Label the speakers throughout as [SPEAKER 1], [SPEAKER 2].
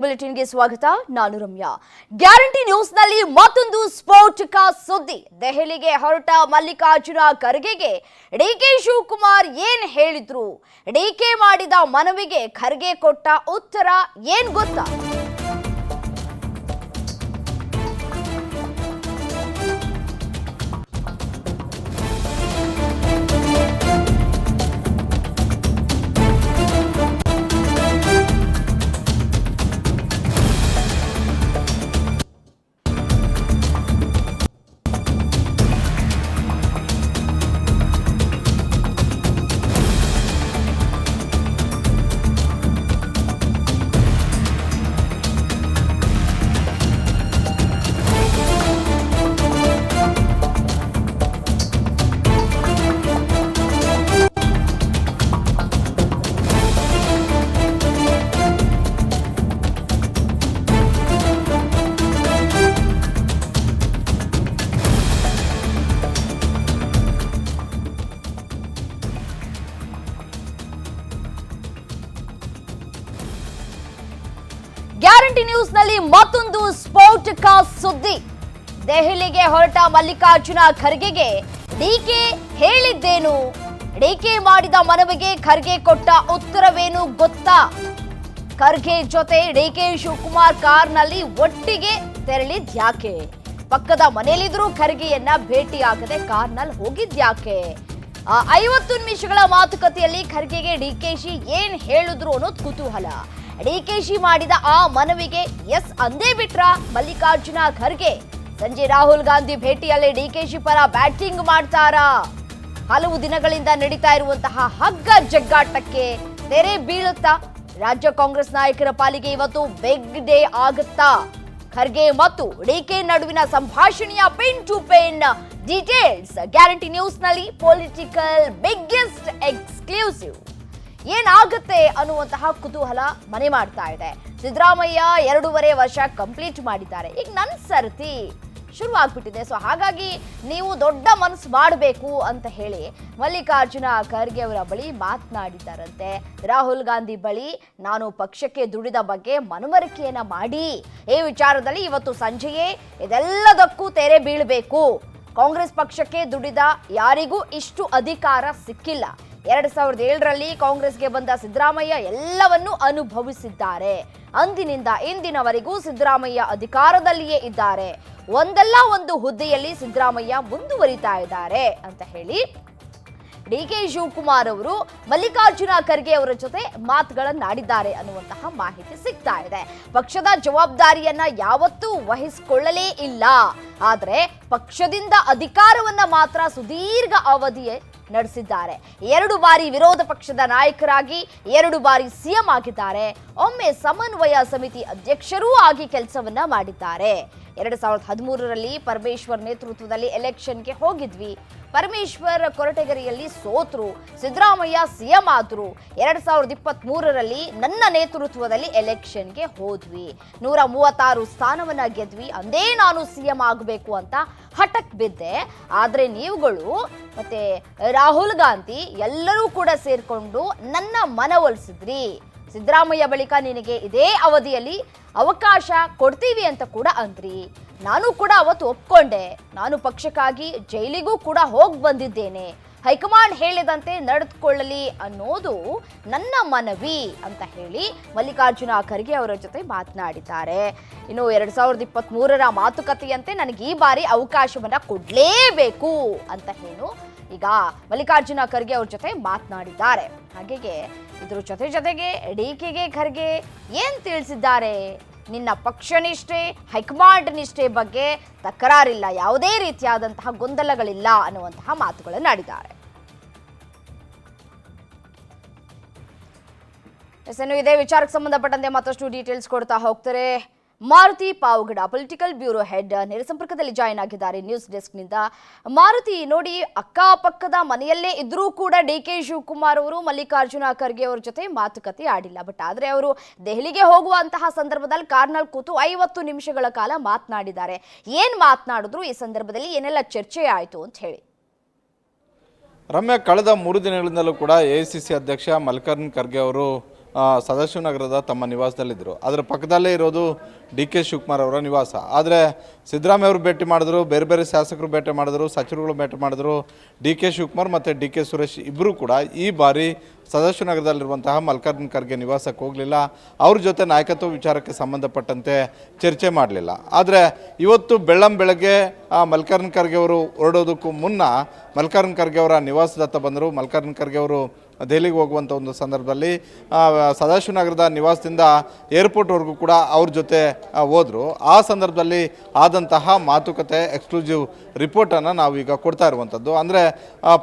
[SPEAKER 1] ಬುಲೆಟಿನ್ಗೆ ಸ್ವಾಗತ, ನಾನು ರಮ್ಯಾ. ಗ್ಯಾರಂಟಿ ನ್ಯೂಸ್ನಲ್ಲಿ ಮತ್ತೊಂದು ಸ್ಫೋಟಕ ಸುದ್ದಿ. ದೆಹಲಿಗೆ ಹೊರಟ ಮಲ್ಲಿಕಾರ್ಜುನ ಖರ್ಗೆಗೆ ಡಿಕೆ ಶಿವಕುಮಾರ್ ಏನ್ ಹೇಳಿದ್ರು? ಡಿಕೆ ಮಾಡಿದ ಮನವಿಗೆ ಖರ್ಗೆ ಕೊಟ್ಟ ಉತ್ತರ ಏನ್ ಗೊತ್ತಾ? ಹೊರಟ ಮಲ್ಲಿಕಾರ್ಜುನ ಖರ್ಗೆಗೆ ಡಿಕೆ ಹೇಳಿದ್ದೇನು? ಡಿಕೆ ಮಾಡಿದ ಮನವಿಗೆ ಖರ್ಗೆ ಕೊಟ್ಟ ಉತ್ತರವೇನು ಗೊತ್ತಾ? ಖರ್ಗೆ ಜೊತೆ ಡಿಕೆ ಶಿವಕುಮಾರ್ ಕಾರ್ನಲ್ಲಿ ಒಟ್ಟಿಗೆ ತೆರಳಿದ್ಯಾಕೆ? ಪಕ್ಕದ ಮನೆಯಲ್ಲಿದ್ರೂ ಖರ್ಗೆಯನ್ನ ಭೇಟಿಯಾಗದೆ ಕಾರ್ನಲ್ಲಿ ಹೋಗಿದ್ಯಾಕೆ? ಆ ಐವತ್ತು ನಿಮಿಷಗಳ ಮಾತುಕತೆಯಲ್ಲಿ ಖರ್ಗೆಗೆ ಡಿಕೆಶಿ ಏನ್ ಹೇಳಿದ್ರು ಅನ್ನೋದು ಕುತೂಹಲ. ಡಿಕೆಶಿ ಮಾಡಿದ ಆ ಮನವಿಗೆ ಎಸ್ ಅಂದೇ ಬಿಟ್ರ ಮಲ್ಲಿಕಾರ್ಜುನ ಖರ್ಗೆ. ಸಂಜೆ ರಾಹುಲ್ ಗಾಂಧಿ ಭೇಟಿಯಲ್ಲಿ ಡಿಕೆಶಿ ಪರ ಬ್ಯಾಟಿಂಗ್ ಮಾಡ್ತಾರಾ. ಹಲವು ದಿನಗಳಿಂದ ನಡೀತಾ ಇರುವಂತಹ ಹಗ್ಗ ಜಗ್ಗಾಟಕ್ಕೆ ತೆರೆ ಬೀಳುತ್ತಾ ರಾಜ್ಯ ಕಾಂಗ್ರೆಸ್ ನಾಯಕರ ಪಾಲಿಗೆ ಇವತ್ತು ಬಿಗ್ ಡೇ ಆಗುತ್ತಾ? ಖರ್ಗೆ ಮತ್ತು ಡಿಕೆ ನಡುವಿನ ಸಂಭಾಷಣೆಯ pin to pin details guarantee ನ್ಯೂಸ್ನಲ್ಲಿ political biggest exclusive ಏನಾಗುತ್ತೆ ಅನ್ನುವಂತಹ ಕುತೂಹಲ ಮನೆ ಮಾಡ್ತಾ ಇದೆ. ಸಿದ್ದರಾಮಯ್ಯ ಎರಡೂವರೆ ವರ್ಷ ಕಂಪ್ಲೀಟ್ ಮಾಡಿದ್ದಾರೆ. ಈಗ ನನ್ನ ಸರ್ತಿ ಶುರು ಆಗ್ಬಿಟ್ಟಿದೆ ಸೊ ಹಾಗಾಗಿ ನೀವು ದೊಡ್ಡ ಮನಸ್ಸು ಮಾಡಬೇಕು ಅಂತ ಹೇಳಿ ಮಲ್ಲಿಕಾರ್ಜುನ ಖರ್ಗೆ ಅವರ ಬಳಿ ಮಾತನಾಡಿದ್ದಾರಂತೆ. ರಾಹುಲ್ ಗಾಂಧಿ ಬಳಿ ನಾನು ಪಕ್ಷಕ್ಕೆ ದುಡಿದ ಬಗ್ಗೆ ಮನವರಿಕೆಯನ್ನು ಮಾಡಿ. ಈ ವಿಚಾರದಲ್ಲಿ ಇವತ್ತು ಸಂಜೆಯೇ ಇದೆಲ್ಲದಕ್ಕೂ ತೆರೆ ಬೀಳಬೇಕು. ಕಾಂಗ್ರೆಸ್ ಪಕ್ಷಕ್ಕೆ ದುಡಿದ ಯಾರಿಗೂ ಇಷ್ಟು ಅಧಿಕಾರ ಸಿಕ್ಕಿಲ್ಲ. ಎರಡ್ ಸಾವಿರದ ಏಳರಲ್ಲಿ ಕಾಂಗ್ರೆಸ್ಗೆ ಬಂದ ಸಿದ್ದರಾಮಯ್ಯ ಎಲ್ಲವನ್ನೂ ಅನುಭವಿಸಿದ್ದಾರೆ. ಅಂದಿನಿಂದ ಇಂದಿನವರೆಗೂ ಸಿದ್ದರಾಮಯ್ಯ ಅಧಿಕಾರದಲ್ಲಿಯೇ ಇದ್ದಾರೆ. ಒಂದಲ್ಲ ಒಂದು ಹುದ್ದೆಯಲ್ಲಿ ಸಿದ್ದರಾಮಯ್ಯ ಮುಂದುವರಿತಾ ಇದ್ದಾರೆ ಅಂತ ಹೇಳಿ ಡಿ ಕೆ ಶಿವಕುಮಾರ್ ಅವರು ಮಲ್ಲಿಕಾರ್ಜುನ ಖರ್ಗೆ ಅವರ ಜೊತೆ ಮಾತುಗಳನ್ನಾಡಿದ್ದಾರೆ ಅನ್ನುವಂತಹ ಮಾಹಿತಿ ಸಿಗ್ತಾ ಇದೆ. ಪಕ್ಷದ ಜವಾಬ್ದಾರಿಯನ್ನ ಯಾವತ್ತೂ ವಹಿಸಿಕೊಳ್ಳಲೇ ಇಲ್ಲ. ಆದ್ರೆ ಪಕ್ಷದಿಂದ ಅಧಿಕಾರವನ್ನ ಮಾತ್ರ ಸುದೀರ್ಘ ಅವಧಿಯೇ ನಡೆಸಿದ್ದಾರೆ. ಎರಡು ಬಾರಿ ವಿರೋಧ ಪಕ್ಷದ ನಾಯಕರಾಗಿ, ಎರಡು ಬಾರಿ ಸಿಎಂ ಆಗಿದ್ದಾರೆ. ಒಮ್ಮೆ ಸಮನ್ವಯ ಸಮಿತಿ ಅಧ್ಯಕ್ಷರೂ ಆಗಿ ಕೆಲಸವನ್ನ ಮಾಡಿದ್ದಾರೆ. ಎರಡು ಸಾವಿರದ ಹದಿಮೂರರಲ್ಲಿ ಪರಮೇಶ್ವರ್ ನೇತೃತ್ವದಲ್ಲಿ ಎಲೆಕ್ಷನ್ಗೆ ಹೋಗಿದ್ವಿ. ಪರಮೇಶ್ವರ್ ಕೊರಟಗೆರೆಯಲ್ಲಿ ಸೋತರು, ಸಿದ್ದರಾಮಯ್ಯ ಸಿಎಂ ಆದರು. ಎರಡು ಸಾವಿರದ ಇಪ್ಪತ್ತ್ ಮೂರರಲ್ಲಿ ನನ್ನ ನೇತೃತ್ವದಲ್ಲಿ ಎಲೆಕ್ಷನ್ಗೆ ಹೋದ್ವಿ. ನೂರ ಮೂವತ್ತಾರು ಸ್ಥಾನವನ್ನ ಗೆದ್ವಿ. ಅಂದೇ ನಾನು ಸಿಎಂ ಆಗಬೇಕು. ಅಂತ ಹಠಕ್ ಬಿದ್ದೆ. ಆದ್ರೆ ನೀವುಗಳು ಮತ್ತೆ ರಾಹುಲ್ ಗಾಂಧಿ ಎಲ್ಲರೂ ಕೂಡ ಸೇರ್ಕೊಂಡು ನನ್ನ ಮನವೊಲಿಸಿದ್ರಿ ಸಿದ್ದರಾಮಯ್ಯ ಬಳಿಕ ನಿನಗೆ ಇದೇ ಅವಧಿಯಲ್ಲಿ ಅವಕಾಶ ಕೊಡ್ತೀವಿ ಅಂತ ಕೂಡ ಅಂದ್ರಿ. ನಾನು ಕೂಡ ಅವತ್ತು ಒಪ್ಕೊಂಡೆ. ನಾನು ಪಕ್ಷಕ್ಕಾಗಿ ಜೈಲಿಗೂ ಕೂಡ ಹೋಗಿ ಬಂದಿದ್ದೇನೆ. ಹೈಕಮಾಂಡ್ ಹೇಳಿದಂತೆ ನಡೆದುಕೊಳ್ಳಲಿ ಅನ್ನೋದು ನನ್ನ ಮನವಿ ಅಂತ ಹೇಳಿ ಮಲ್ಲಿಕಾರ್ಜುನ ಖರ್ಗೆ ಅವರ ಜೊತೆ ಮಾತನಾಡಿದ್ದಾರೆ. ಇನ್ನು ಎರಡ್ ಸಾವಿರದ ಇಪ್ಪತ್ತ್ ಮೂರರ ಮಾತುಕತೆಯಂತೆ ನನಗೆ ಈ ಬಾರಿ ಅವಕಾಶವನ್ನ ಕೊಡಲೇಬೇಕು ಅಂತ ಹೇಳು ಈಗ ಮಲ್ಲಿಕಾರ್ಜುನ ಖರ್ಗೆ ಅವ್ರ ಜೊತೆ ಮಾತನಾಡಿದ್ದಾರೆ. ಹಾಗೆಯೇ ಇದ್ರ ಜೊತೆ ಜೊತೆಗೆ ಡಿ ಕೆಗೆ ಖರ್ಗೆ ಏನ್ ತಿಳಿಸಿದ್ದಾರೆ? ನಿನ್ನ ಪಕ್ಷ ನಿಷ್ಠೆ, ಹೈಕಮಾಂಡ್ ನಿಷ್ಠೆ ಬಗ್ಗೆ ತಕರಾರಿಲ್ಲ, ಯಾವುದೇ ರೀತಿಯಾದಂತಹ ಗೊಂದಲಗಳಿಲ್ಲ ಅನ್ನುವಂತಹ ಮಾತುಗಳನ್ನು ಆಡಿದ್ದಾರೆ. ಎಸ್ ಇನ್ನು ಇದೇ ವಿಚಾರಕ್ಕೆ ಸಂಬಂಧಪಟ್ಟಂತೆ ಮತ್ತಷ್ಟು ಡೀಟೇಲ್ಸ್ ಕೊಡ್ತಾ ಹೋಗ್ತಾರೆ. Maruti Pavagada political bureau head ನೇರ ಸಂಪರ್ಕದಲ್ಲಿ ಜಾಯಿನ್ ಆಗಿದ್ದಾರೆ. ನ್ಯೂಸ್ ಡೆಸ್ಕ್ನಿಂದ ಮಾರುತಿ ನೋಡಿ ಅಕ್ಕಪಕ್ಕದ ಮನೆಯಲ್ಲೇ ಇದ್ರೂ ಕೂಡ ಡಿ ಕೆ ಶಿವಕುಮಾರ್ ಅವರು, ಮಲ್ಲಿಕಾರ್ಜುನ ಖರ್ಗೆ ಅವರ ಜೊತೆ ಮಾತುಕತೆ ಆಡಿಲ್ಲ. ಬಟ್ ಆದರೆ ಅವರು ದೆಹಲಿಗೆ ಹೋಗುವಂತಹ ಸಂದರ್ಭದಲ್ಲಿ ಕಾರ್ನಲ್ ಕೂತು ಐವತ್ತು ನಿಮಿಷಗಳ ಕಾಲ ಮಾತನಾಡಿದ್ದಾರೆ. ಏನ್ ಮಾತನಾಡಿದ್ರು? ಈ ಸಂದರ್ಭದಲ್ಲಿ ಏನೆಲ್ಲ ಚರ್ಚೆ ಆಯಿತು ಅಂತ ಹೇಳಿ.
[SPEAKER 2] ರಮ್ಯಾ, ಕಳೆದ ಮೂರು ದಿನಗಳಿಂದಲೂ ಕೂಡ ಎ ಸಿ ಸಿ ಅಧ್ಯಕ್ಷ ಮಲ್ಲಿಕಾರ್ಜುನ್ ಖರ್ಗೆ ಅವರು ಸದಾಶಿವನಗರದ ತಮ್ಮ ನಿವಾಸದಲ್ಲಿದ್ದರು. ಅದರ ಪಕ್ಕದಲ್ಲೇ ಇರೋದು ಡಿ ಕೆ ಶಿವಕುಮಾರ್ ಅವರ ನಿವಾಸ. ಆದರೆ ಸಿದ್ದರಾಮಯ್ಯ ಅವರು ಭೇಟಿ ಮಾಡಿದ್ರು, ಬೇರೆ ಬೇರೆ ಶಾಸಕರು ಭೇಟಿ ಮಾಡಿದ್ರು, ಸಚಿವರುಗಳು ಭೇಟಿ ಮಾಡಿದ್ರು, ಡಿ ಕೆ ಶಿವಕುಮಾರ್ ಮತ್ತು ಡಿ ಕೆ ಸುರೇಶ್ ಇಬ್ಬರೂ ಕೂಡ ಈ ಬಾರಿ ಸದಾಶಿವನಗರದಲ್ಲಿರುವಂತಹ ಮಲ್ಲಿಕಾರ್ಜುನ ಖರ್ಗೆ ನಿವಾಸಕ್ಕೆ ಹೋಗಲಿಲ್ಲ. ಅವ್ರ ಜೊತೆ ನಾಯಕತ್ವ ವಿಚಾರಕ್ಕೆ ಸಂಬಂಧಪಟ್ಟಂತೆ ಚರ್ಚೆ ಮಾಡಲಿಲ್ಲ. ಆದರೆ ಇವತ್ತು ಬೆಳ್ಳಂ ಬೆಳಗ್ಗೆ ಮಲ್ಲಿಕಾರ್ಜುನ ಖರ್ಗೆ ಅವರು ಹೊರಡೋದಕ್ಕೂ ಮುನ್ನ ಮಲ್ಲಿಕಾರ್ಜುನ ಖರ್ಗೆ ಅವರ ನಿವಾಸದತ್ತ ಬಂದರು. ಮಲ್ಲಿಕಾರ್ಜುನ ಖರ್ಗೆ ಅವರು ದೆಹಲಿಗೆ ಹೋಗುವಂಥ ಒಂದು ಸಂದರ್ಭದಲ್ಲಿ ಸದಾಶಿವನಗರದ ನಿವಾಸದಿಂದ ಏರ್ಪೋರ್ಟ್ವರೆಗೂ ಕೂಡ ಅವ್ರ ಜೊತೆ ಹೋದರು. ಆ ಸಂದರ್ಭದಲ್ಲಿ ಆದಂತಹ ಮಾತುಕತೆ ಎಕ್ಸ್ಕ್ಲೂಸಿವ್ ರಿಪೋರ್ಟನ್ನು ನಾವು ಈಗ ಕೊಡ್ತಾ ಇರುವಂಥದ್ದು ಅಂದರೆ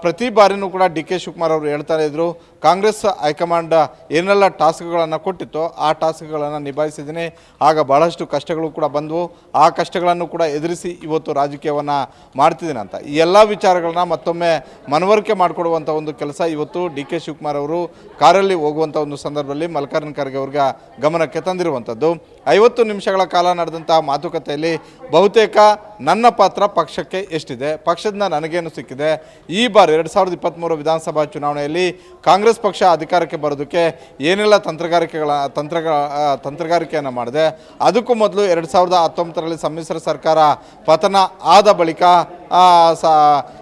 [SPEAKER 2] ಪ್ರತಿ ಬಾರಿನೂ ಕೂಡ ಡಿ ಕೆ ಶಿವಕುಮಾರ್ ಅವರು ಹೇಳ್ತಾ ಇದ್ರು ಕಾಂಗ್ರೆಸ್ ಹೈಕಮಾಂಡ್ ಏನೆಲ್ಲ ಟಾಸ್ಕ್ಗಳನ್ನು ಕೊಟ್ಟಿತ್ತೋ ಆ ಟಾಸ್ಕ್ಗಳನ್ನು ನಿಭಾಯಿಸಿದ್ದೀನಿ. ಆಗ ಬಹಳಷ್ಟು ಕಷ್ಟಗಳು ಕೂಡ ಬಂದವು. ಆ ಕಷ್ಟಗಳನ್ನು ಕೂಡ ಎದುರಿಸಿ ಇವತ್ತು ರಾಜಕೀಯವನ್ನು ಮಾಡ್ತಿದ್ದೀನಿ ಅಂತ. ಈ ಎಲ್ಲ ವಿಚಾರಗಳನ್ನ ಮತ್ತೊಮ್ಮೆ ಮನವರಿಕೆ ಮಾಡಿಕೊಡುವಂಥ ಒಂದು ಕೆಲಸ ಇವತ್ತು ಡಿ ಕೆ ಶಿವಕುಮಾರ್ ಅವರು ಕಾರಲ್ಲಿ ಹೋಗುವಂಥ ಒಂದು ಸಂದರ್ಭದಲ್ಲಿ ಮಲ್ಲಿಕಾರ್ಜುನ ಖರ್ಗೆ ಅವ್ರಿಗೆ ಗಮನಕ್ಕೆ ತಂದಿರುವಂಥದ್ದು ಐವತ್ತು ನಿಮಿಷಗಳ ಕಾಲ ನಡೆದಂತಹ ಮಾತುಕತೆಯಲ್ಲಿ ಬಹುತೇಕ ನನ್ನ ಪಾತ್ರ ಪಕ್ಷಕ್ಕೆ ಎಷ್ಟಿದೆ? ಪಕ್ಷದಿಂದ ನನಗೇನು ಸಿಕ್ಕಿದೆ? ಈ ಬಾರಿ ಎರಡು ಸಾವಿರದ ಇಪ್ಪತ್ತ್ಮೂರು ವಿಧಾನಸಭಾ ಚುನಾವಣೆಯಲ್ಲಿ ಕಾಂಗ್ರೆಸ್ ಪಕ್ಷ ಅಧಿಕಾರಕ್ಕೆ ಬರೋದಕ್ಕೆ ಏನೆಲ್ಲ ತಂತ್ರಗಾರಿಕೆಗಳ ತಂತ್ರಗಳ ಆ, ತಂತ್ರಗಾರಿಕೆಯನ್ನು ಮಾಡಿದೆ? ಅದಕ್ಕೂ ಮೊದಲು ಎರಡು ಸಾವಿರದ ಹತ್ತೊಂಬತ್ತರಲ್ಲಿ ಸಮ್ಮಿಶ್ರ ಸರ್ಕಾರ ಪತನ ಆದ ಬಳಿಕ ಸ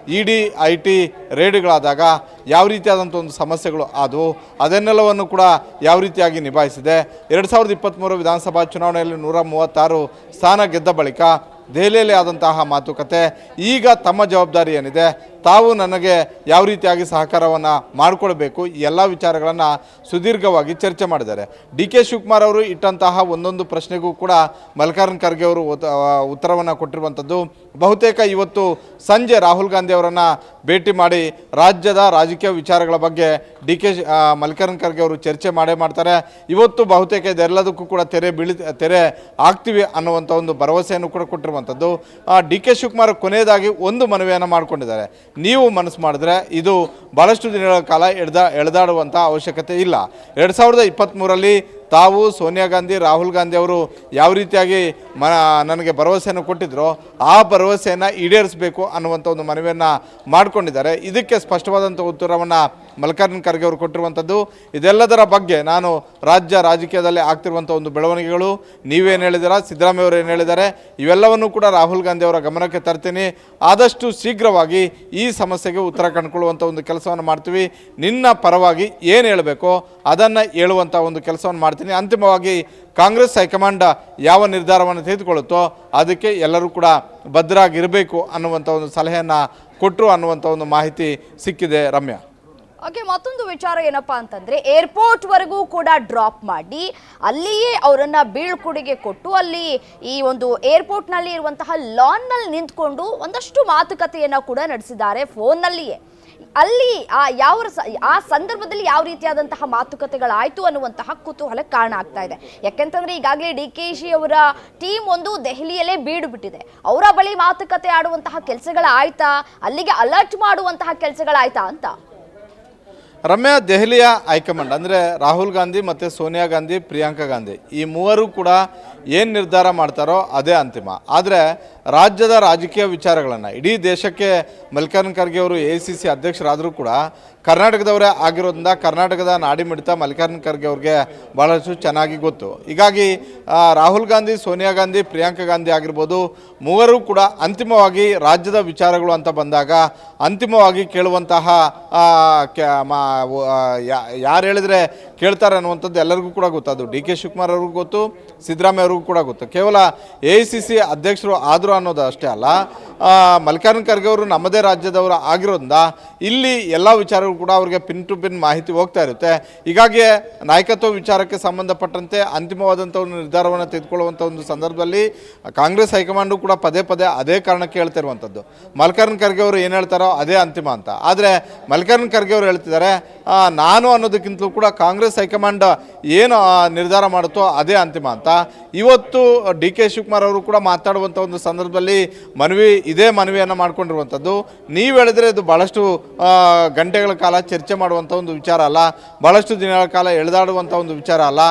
[SPEAKER 2] ಇ ಡಿ ಐ ಟಿ ರೇಡ್ಗಳಾದಾಗ ಯಾವ ರೀತಿಯಾದಂಥ ಒಂದು ಸಮಸ್ಯೆಗಳು ಆದವು? ಅದನ್ನೆಲ್ಲವನ್ನು ಕೂಡ ಯಾವ ರೀತಿಯಾಗಿ ನಿಭಾಯಿಸಿದೆ? ಎರಡು ಸಾವಿರದ ಇಪ್ಪತ್ತ್ಮೂರು ವಿಧಾನಸಭಾ ಚುನಾವಣೆಯಲ್ಲಿ ನೂರ ಮೂವತ್ತಾರು ಸ್ಥಾನ ಗೆದ್ದ ಬಳಿಕ ದೆಹಲಿಯಲ್ಲಿ ಆದಂತಹ ಮಾತುಕತೆ ಈಗ ತಮ್ಮ ಜವಾಬ್ದಾರಿ ಏನಿದೆ? ತಾವು ನನಗೆ ಯಾವ ರೀತಿಯಾಗಿ ಸಹಕಾರವನ್ನು ಮಾಡಿಕೊಳ್ಬೇಕು? ಎಲ್ಲ ವಿಚಾರಗಳನ್ನು ಸುದೀರ್ಘವಾಗಿ ಚರ್ಚೆ ಮಾಡಿದ್ದಾರೆ. ಡಿ ಕೆ ಶಿವಕುಮಾರ್ ಅವರು ಇಟ್ಟಂತಹ ಒಂದೊಂದು ಪ್ರಶ್ನೆಗೂ ಕೂಡ ಮಲ್ಲಿಕಾರ್ಜುನ ಖರ್ಗೆ ಅವರು ಉತ್ತರವನ್ನು ಕೊಟ್ಟಿರುವಂಥದ್ದು ಬಹುತೇಕ ಇವತ್ತು ಸಂಜೆ ರಾಹುಲ್ ಗಾಂಧಿ ಅವರನ್ನು ಭೇಟಿ ಮಾಡಿ ರಾಜ್ಯದ ರಾಜಕೀಯ ವಿಚಾರಗಳ ಬಗ್ಗೆ ಡಿ ಕೆ ಮಲ್ಲಿಕಾರ್ಜುನ ಖರ್ಗೆ ಅವರು ಚರ್ಚೆ ಮಾಡೇ ಮಾಡ್ತಾರೆ. ಇವತ್ತು ಬಹುತೇಕ ಇದೆಲ್ಲದಕ್ಕೂ ಕೂಡ ತೆರೆ ಬೀಳಿ, ತೆರೆ ಆಗ್ತೀವಿ ಅನ್ನುವಂಥ ಒಂದು ಭರವಸೆಯನ್ನು ಕೂಡ ಕೊಟ್ಟಿರುವಂಥದ್ದು ಡಿ ಕೆ ಶಿವಕುಮಾರ್ ಕೊನೆಯದಾಗಿ ಒಂದು ಮನವಿಯನ್ನು ಮಾಡಿಕೊಂಡಿದ್ದಾರೆ. ನೀವು ಮನಸ್ಸು ಮಾಡಿದ್ರೆ ಇದು ಭಾಳಷ್ಟು ದಿನಗಳ ಕಾಲ ಎಳೆದ ಎಳೆದಾಡುವಂಥ ಅವಶ್ಯಕತೆ ಇಲ್ಲ. ಎರಡು ಸಾವಿರದ ಇಪ್ಪತ್ತ್ಮೂರರಲ್ಲಿ ತಾವು ಸೋನಿಯಾ ಗಾಂಧಿ, ರಾಹುಲ್ ಗಾಂಧಿ ಅವರು ಯಾವ ರೀತಿಯಾಗಿ ಮ, ನನಗೆ ಭರವಸೆಯನ್ನು ಕೊಟ್ಟಿದ್ರೋ ಆ ಭರವಸೆಯನ್ನು ಈಡೇರಿಸಬೇಕು ಅನ್ನುವಂಥ ಒಂದು ಮನವಿಯನ್ನು ಮಾಡಿಕೊಂಡಿದ್ದಾರೆ. ಇದಕ್ಕೆ ಸ್ಪಷ್ಟವಾದಂಥ ಉತ್ತರವನ್ನು ಮಲ್ಲಿಕಾರ್ಜುನ ಖರ್ಗೆ ಅವರು ಕೊಟ್ಟಿರುವಂಥದ್ದು. ಇದೆಲ್ಲದರ ಬಗ್ಗೆ ನಾನು ರಾಜ್ಯ ರಾಜಕೀಯದಲ್ಲಿ ಆಗ್ತಿರುವಂಥ ಒಂದು ಬೆಳವಣಿಗೆಗಳು. ನೀವೇನು ಹೇಳಿದ್ದೀರಾ? ಸಿದ್ದರಾಮಯ್ಯ ಅವರು ಏನು ಹೇಳಿದ್ದಾರೆ? ಇವೆಲ್ಲವನ್ನು ಕೂಡ ರಾಹುಲ್ ಗಾಂಧಿ ಅವರ ಗಮನಕ್ಕೆ ತರ್ತೀನಿ. ಆದಷ್ಟು ಶೀಘ್ರವಾಗಿ ಈ ಸಮಸ್ಯೆಗೆ ಉತ್ತರ ಕಂಡುಕೊಳ್ಳುವಂಥ ಒಂದು ಕೆಲಸವನ್ನು ಮಾಡ್ತೀವಿ. ನಿನ್ನ ಪರವಾಗಿ ಏನು ಹೇಳಬೇಕೋ ಅದನ್ನು ಹೇಳುವಂಥ ಒಂದು ಕೆಲಸವನ್ನು ಮಾಡ್ತೀನಿ. ಅಂತಿಮವಾಗಿ ಕಾಂಗ್ರೆಸ್ ಹೈಕಮಾಂಡ್ ಯಾವ ನಿರ್ಧಾರವನ್ನು ತೆಗೆದುಕೊಳ್ಳುತ್ತೋ ಅದಕ್ಕೆ ಎಲ್ಲರೂ ಕೂಡ ಭದ್ರಾಗಿರಬೇಕು ಅನ್ನುವಂಥ ಒಂದು ಸಲಹೆಯನ್ನು ಕೊಟ್ಟರು ಅನ್ನುವಂಥ ಒಂದು ಮಾಹಿತಿ ಸಿಕ್ಕಿದೆ ರಮ್ಯಾ.
[SPEAKER 1] ಓಕೆ, ಮತ್ತೊಂದು ವಿಚಾರ ಏನಪ್ಪಾ ಅಂತಂದ್ರೆ ಏರ್ಪೋರ್ಟ್ ವರೆಗೂ ಕೂಡ ಡ್ರಾಪ್ ಮಾಡಿ ಅಲ್ಲಿಯೇ ಅವರನ್ನ ಬೀಳ್ಕೊಡುಗೆ ಕೊಟ್ಟು ಅಲ್ಲಿ ಈ ಒಂದು ಏರ್ಪೋರ್ಟ್ನಲ್ಲಿ ಇರುವಂತಹ ಲಾನ್ನಲ್ಲಿ ನಿಂತ್ಕೊಂಡು ಒಂದಷ್ಟು ಮಾತುಕತೆಯನ್ನು ಕೂಡ ನಡೆಸಿದ್ದಾರೆ ಫೋನ್ ನಲ್ಲಿಯೇ ಅಲ್ಲಿ ಆ ಯಾವ ಆ ಸಂದರ್ಭದಲ್ಲಿ ಯಾವ ರೀತಿಯಾದಂತಹ ಮಾತುಕತೆಗಳಾಯ್ತು ಅನ್ನುವಂತಹ ಕುತೂಹಲ ಕಾರಣ ಆಗ್ತಾ ಇದೆ. ಯಾಕೆಂತಂದ್ರೆ ಈಗಾಗಲೇ ಡಿ ಕೆ ಶಿ ಅವರ ಟೀಮ್ ಒಂದು ದೆಹಲಿಯಲ್ಲೇ ಬೀಡು ಬಿಟ್ಟಿದೆ ಅವರ ಬಳಿ ಮಾತುಕತೆ ಆಡುವಂತಹ ಕೆಲಸಗಳಾಯ್ತಾ? ಅಲ್ಲಿಗೆ ಅಲರ್ಟ್ ಮಾಡುವಂತಹ ಕೆಲಸಗಳಾಯ್ತಾ ಅಂತ?
[SPEAKER 2] ರಮ್ಯಾ, ದೆಹಲಿಯ ಹೈಕಮಾಂಡ್, ಅಂದರೆ ರಾಹುಲ್ ಗಾಂಧಿ ಮತ್ತು ಸೋನಿಯಾ ಗಾಂಧಿ, ಪ್ರಿಯಾಂಕಾ ಗಾಂಧಿ, ಈ ಮೂವರು ಕೂಡ ಏನು ನಿರ್ಧಾರ ಮಾಡ್ತಾರೋ ಅದೇ ಅಂತಿಮ. ಆದರೆ ರಾಜ್ಯದ ರಾಜಕೀಯ ವಿಚಾರಗಳನ್ನು, ಇಡೀ ದೇಶಕ್ಕೆ ಮಲ್ಲಿಕಾರ್ಜುನ ಖರ್ಗೆ ಅವರು ಎ ಸಿ ಸಿ ಅಧ್ಯಕ್ಷರಾದರೂ ಕೂಡ ಕರ್ನಾಟಕದವರೇ ಆಗಿರೋದ್ರಿಂದ ಕರ್ನಾಟಕದ ನಾಡಿಮಿಡಿತ ಮಲ್ಲಿಕಾರ್ಜುನ ಖರ್ಗೆ ಅವ್ರಿಗೆ ಭಾಳಷ್ಟು ಚೆನ್ನಾಗಿ ಗೊತ್ತು. ಹೀಗಾಗಿ ರಾಹುಲ್ ಗಾಂಧಿ, ಸೋನಿಯಾ ಗಾಂಧಿ, ಪ್ರಿಯಾಂಕಾ ಗಾಂಧಿ ಆಗಿರ್ಬೋದು, ಮೂವರು ಕೂಡ ಅಂತಿಮವಾಗಿ ರಾಜ್ಯದ ವಿಚಾರಗಳು ಅಂತ ಬಂದಾಗ, ಅಂತಿಮವಾಗಿ ಕೇಳುವಂತಹ ಯಾರು ಹೇಳಿದರೆ ಕೇಳ್ತಾರೆ ಅನ್ನುವಂಥದ್ದು ಎಲ್ಲರಿಗೂ ಕೂಡ ಗೊತ್ತು. ಅದು ಡಿ ಕೆ ಶಿವಕುಮಾರ್ ಅವ್ರಿಗೂ ಗೊತ್ತು, ಸಿದ್ದರಾಮಯ್ಯ ಅವ್ರಿಗೂ ಕೂಡ ಗೊತ್ತು. ಕೇವಲ ಎ ಐ ಸಿ ಸಿ ಅಧ್ಯಕ್ಷರು ಆದರು ಅನ್ನೋದು ಅಷ್ಟೇ ಅಲ್ಲ ಮಲ್ಲಿಕಾರ್ಜುನ ಖರ್ಗೆ ಅವರು ನಮ್ಮದೇ ರಾಜ್ಯದವರು ಆಗಿರೋದ್ರಿಂದ, ಇಲ್ಲಿ ಎಲ್ಲ ವಿಚಾರಗಳು ಕೂಡ ಅವರಿಗೆ ಪಿನ್ ಟು ಪಿನ್ ಮಾಹಿತಿ ಹೋಗ್ತಾ ಇರುತ್ತೆ. ಹೀಗಾಗಿ ನಾಯಕತ್ವ ವಿಚಾರಕ್ಕೆ ಸಂಬಂಧಪಟ್ಟಂತೆ ಅಂತಿಮವಾದಂಥ ಒಂದು ನಿರ್ಧಾರವನ್ನು ತೆಗೆದುಕೊಳ್ಳುವಂಥ ಒಂದು ಸಂದರ್ಭದಲ್ಲಿ ಕಾಂಗ್ರೆಸ್ ಹೈಕಮಾಂಡು ಕೂಡ ಪದೇ ಪದೇ ಅದೇ ಕಾರಣಕ್ಕೆ ಹೇಳ್ತಾ ಇರುವಂಥದ್ದು ಮಲ್ಲಿಕಾರ್ಜುನ ಖರ್ಗೆ ಅವರು ಏನು ಹೇಳ್ತಾರೋ ಅದೇ ಅಂತಿಮ ಅಂತ. ಆದರೆ ಮಲ್ಲಿಕಾರ್ಜುನ ಖರ್ಗೆ ಅವರು ಹೇಳ್ತಿದ್ದಾರೆ ನಾನು ಅನ್ನೋದಕ್ಕಿಂತಲೂ ಕೂಡ ಕಾಂಗ್ರೆಸ್ ಹೈಕಮಾಂಡ್ ಏನು ನಿರ್ಧಾರ ಮಾಡುತ್ತೋ ಅದೇ ಅಂತಿಮ ಅಂತ. ಇವತ್ತು ಡಿ ಕೆ ಶಿವಕುಮಾರ್ ಅವರು ಕೂಡ ಮಾತಾಡುವಂಥ ಒಂದು ಸಂದರ್ಭದಲ್ಲಿ ಮನವಿ, ಇದೇ ಮನವಿಯನ್ನು ಮಾಡಿಕೊಂಡಿರುವಂಥದ್ದು ನೀವು ಹೇಳಿದ್ರೆ ಇದು ಭಾಳಷ್ಟು ಗಂಟೆಗಳ ಕಾಲ ಚರ್ಚೆ ಮಾಡುವಂಥ ಒಂದು ವಿಚಾರ ಅಲ್ಲ ಭಾಳಷ್ಟು ದಿನಗಳ ಕಾಲ ಎಳೆದಾಡುವಂಥ ಒಂದು ವಿಚಾರ ಅಲ್ಲ.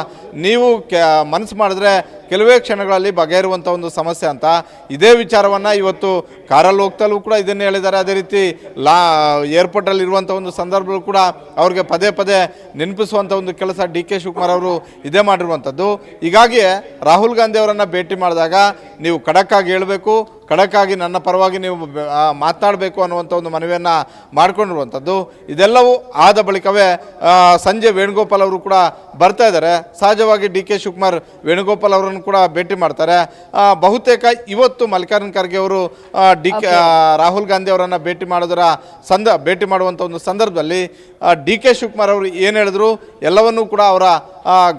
[SPEAKER 2] ನೀವು ಕೆ, ಮನಸ್ಸು ಮಾಡಿದ್ರೆ ಕೆಲವೇ ಕ್ಷಣಗಳಲ್ಲಿ ಬಗೆಹರುವಂಥ ಒಂದು ಸಮಸ್ಯೆ ಅಂತ. ಇದೇ ವಿಚಾರವನ್ನು ಇವತ್ತು ಕಾರಲ್ಲಿ ಹೋಗ್ತಲೂ ಕೂಡ ಇದನ್ನೇ ಹೇಳಿದ್ದಾರೆ. ಅದೇ ರೀತಿ ಲಾ ಏರ್ಪೋರ್ಟಲ್ಲಿ ಇರುವಂಥ ಒಂದು ಸಂದರ್ಭಗಳು ಕೂಡ ಅವ್ರಿಗೆ ಪದೇ ಪದೇ ನೆನಪಿಸುವಂಥ ಒಂದು ಕೆಲಸ ಡಿ ಕೆ ಶಿವಕುಮಾರ್ ಅವರು ಇದೇ ಮಾಡಿರುವಂಥದ್ದು ಹೀಗಾಗಿಯೇ ರಾಹುಲ್ ಗಾಂಧಿ ಅವರನ್ನು ಭೇಟಿ ಮಾಡಿದಾಗ ನೀವು ಖಡಕ್ಕಾಗಿ ಹೇಳಬೇಕು ಖಡಕ್ಕಾಗಿ ನನ್ನ ಪರವಾಗಿ ನೀವು ಮಾತಾಡಬೇಕು ಅನ್ನುವಂಥ ಒಂದು ಮನವಿಯನ್ನು ಮಾಡಿಕೊಂಡಿರುವಂಥದ್ದು. ಇದೆಲ್ಲವೂ ಆದ ಬಳಿಕವೇ ಸಂಜೆ ವೇಣುಗೋಪಾಲ್ ಅವರು ಕೂಡ ಬರ್ತಾ ಇದ್ದಾರೆ. ಸಹಜವಾಗಿ ಡಿ ಕೆ ಶಿವಕುಮಾರ್ ವೇಣುಗೋಪಾಲ್ ಅವರನ್ನು ಕೂಡ ಭೇಟಿ ಮಾಡ್ತಾರೆ. ಬಹುತೇಕ ಇವತ್ತು ಮಲ್ಲಿಕಾರ್ಜುನ ಖರ್ಗೆ ಅವರು ಡಿ ಕೆ ರಾಹುಲ್ ಗಾಂಧಿ ಅವರನ್ನು ಭೇಟಿ ಮಾಡೋದರ ಸಂದ, ಭೇಟಿ ಮಾಡುವಂಥ ಒಂದು ಸಂದರ್ಭದಲ್ಲಿ ಡಿ ಕೆ ಶಿವಕುಮಾರ್ ಅವರು ಏನು ಹೇಳಿದ್ರು, ಎಲ್ಲವನ್ನೂ ಕೂಡ ಅವರ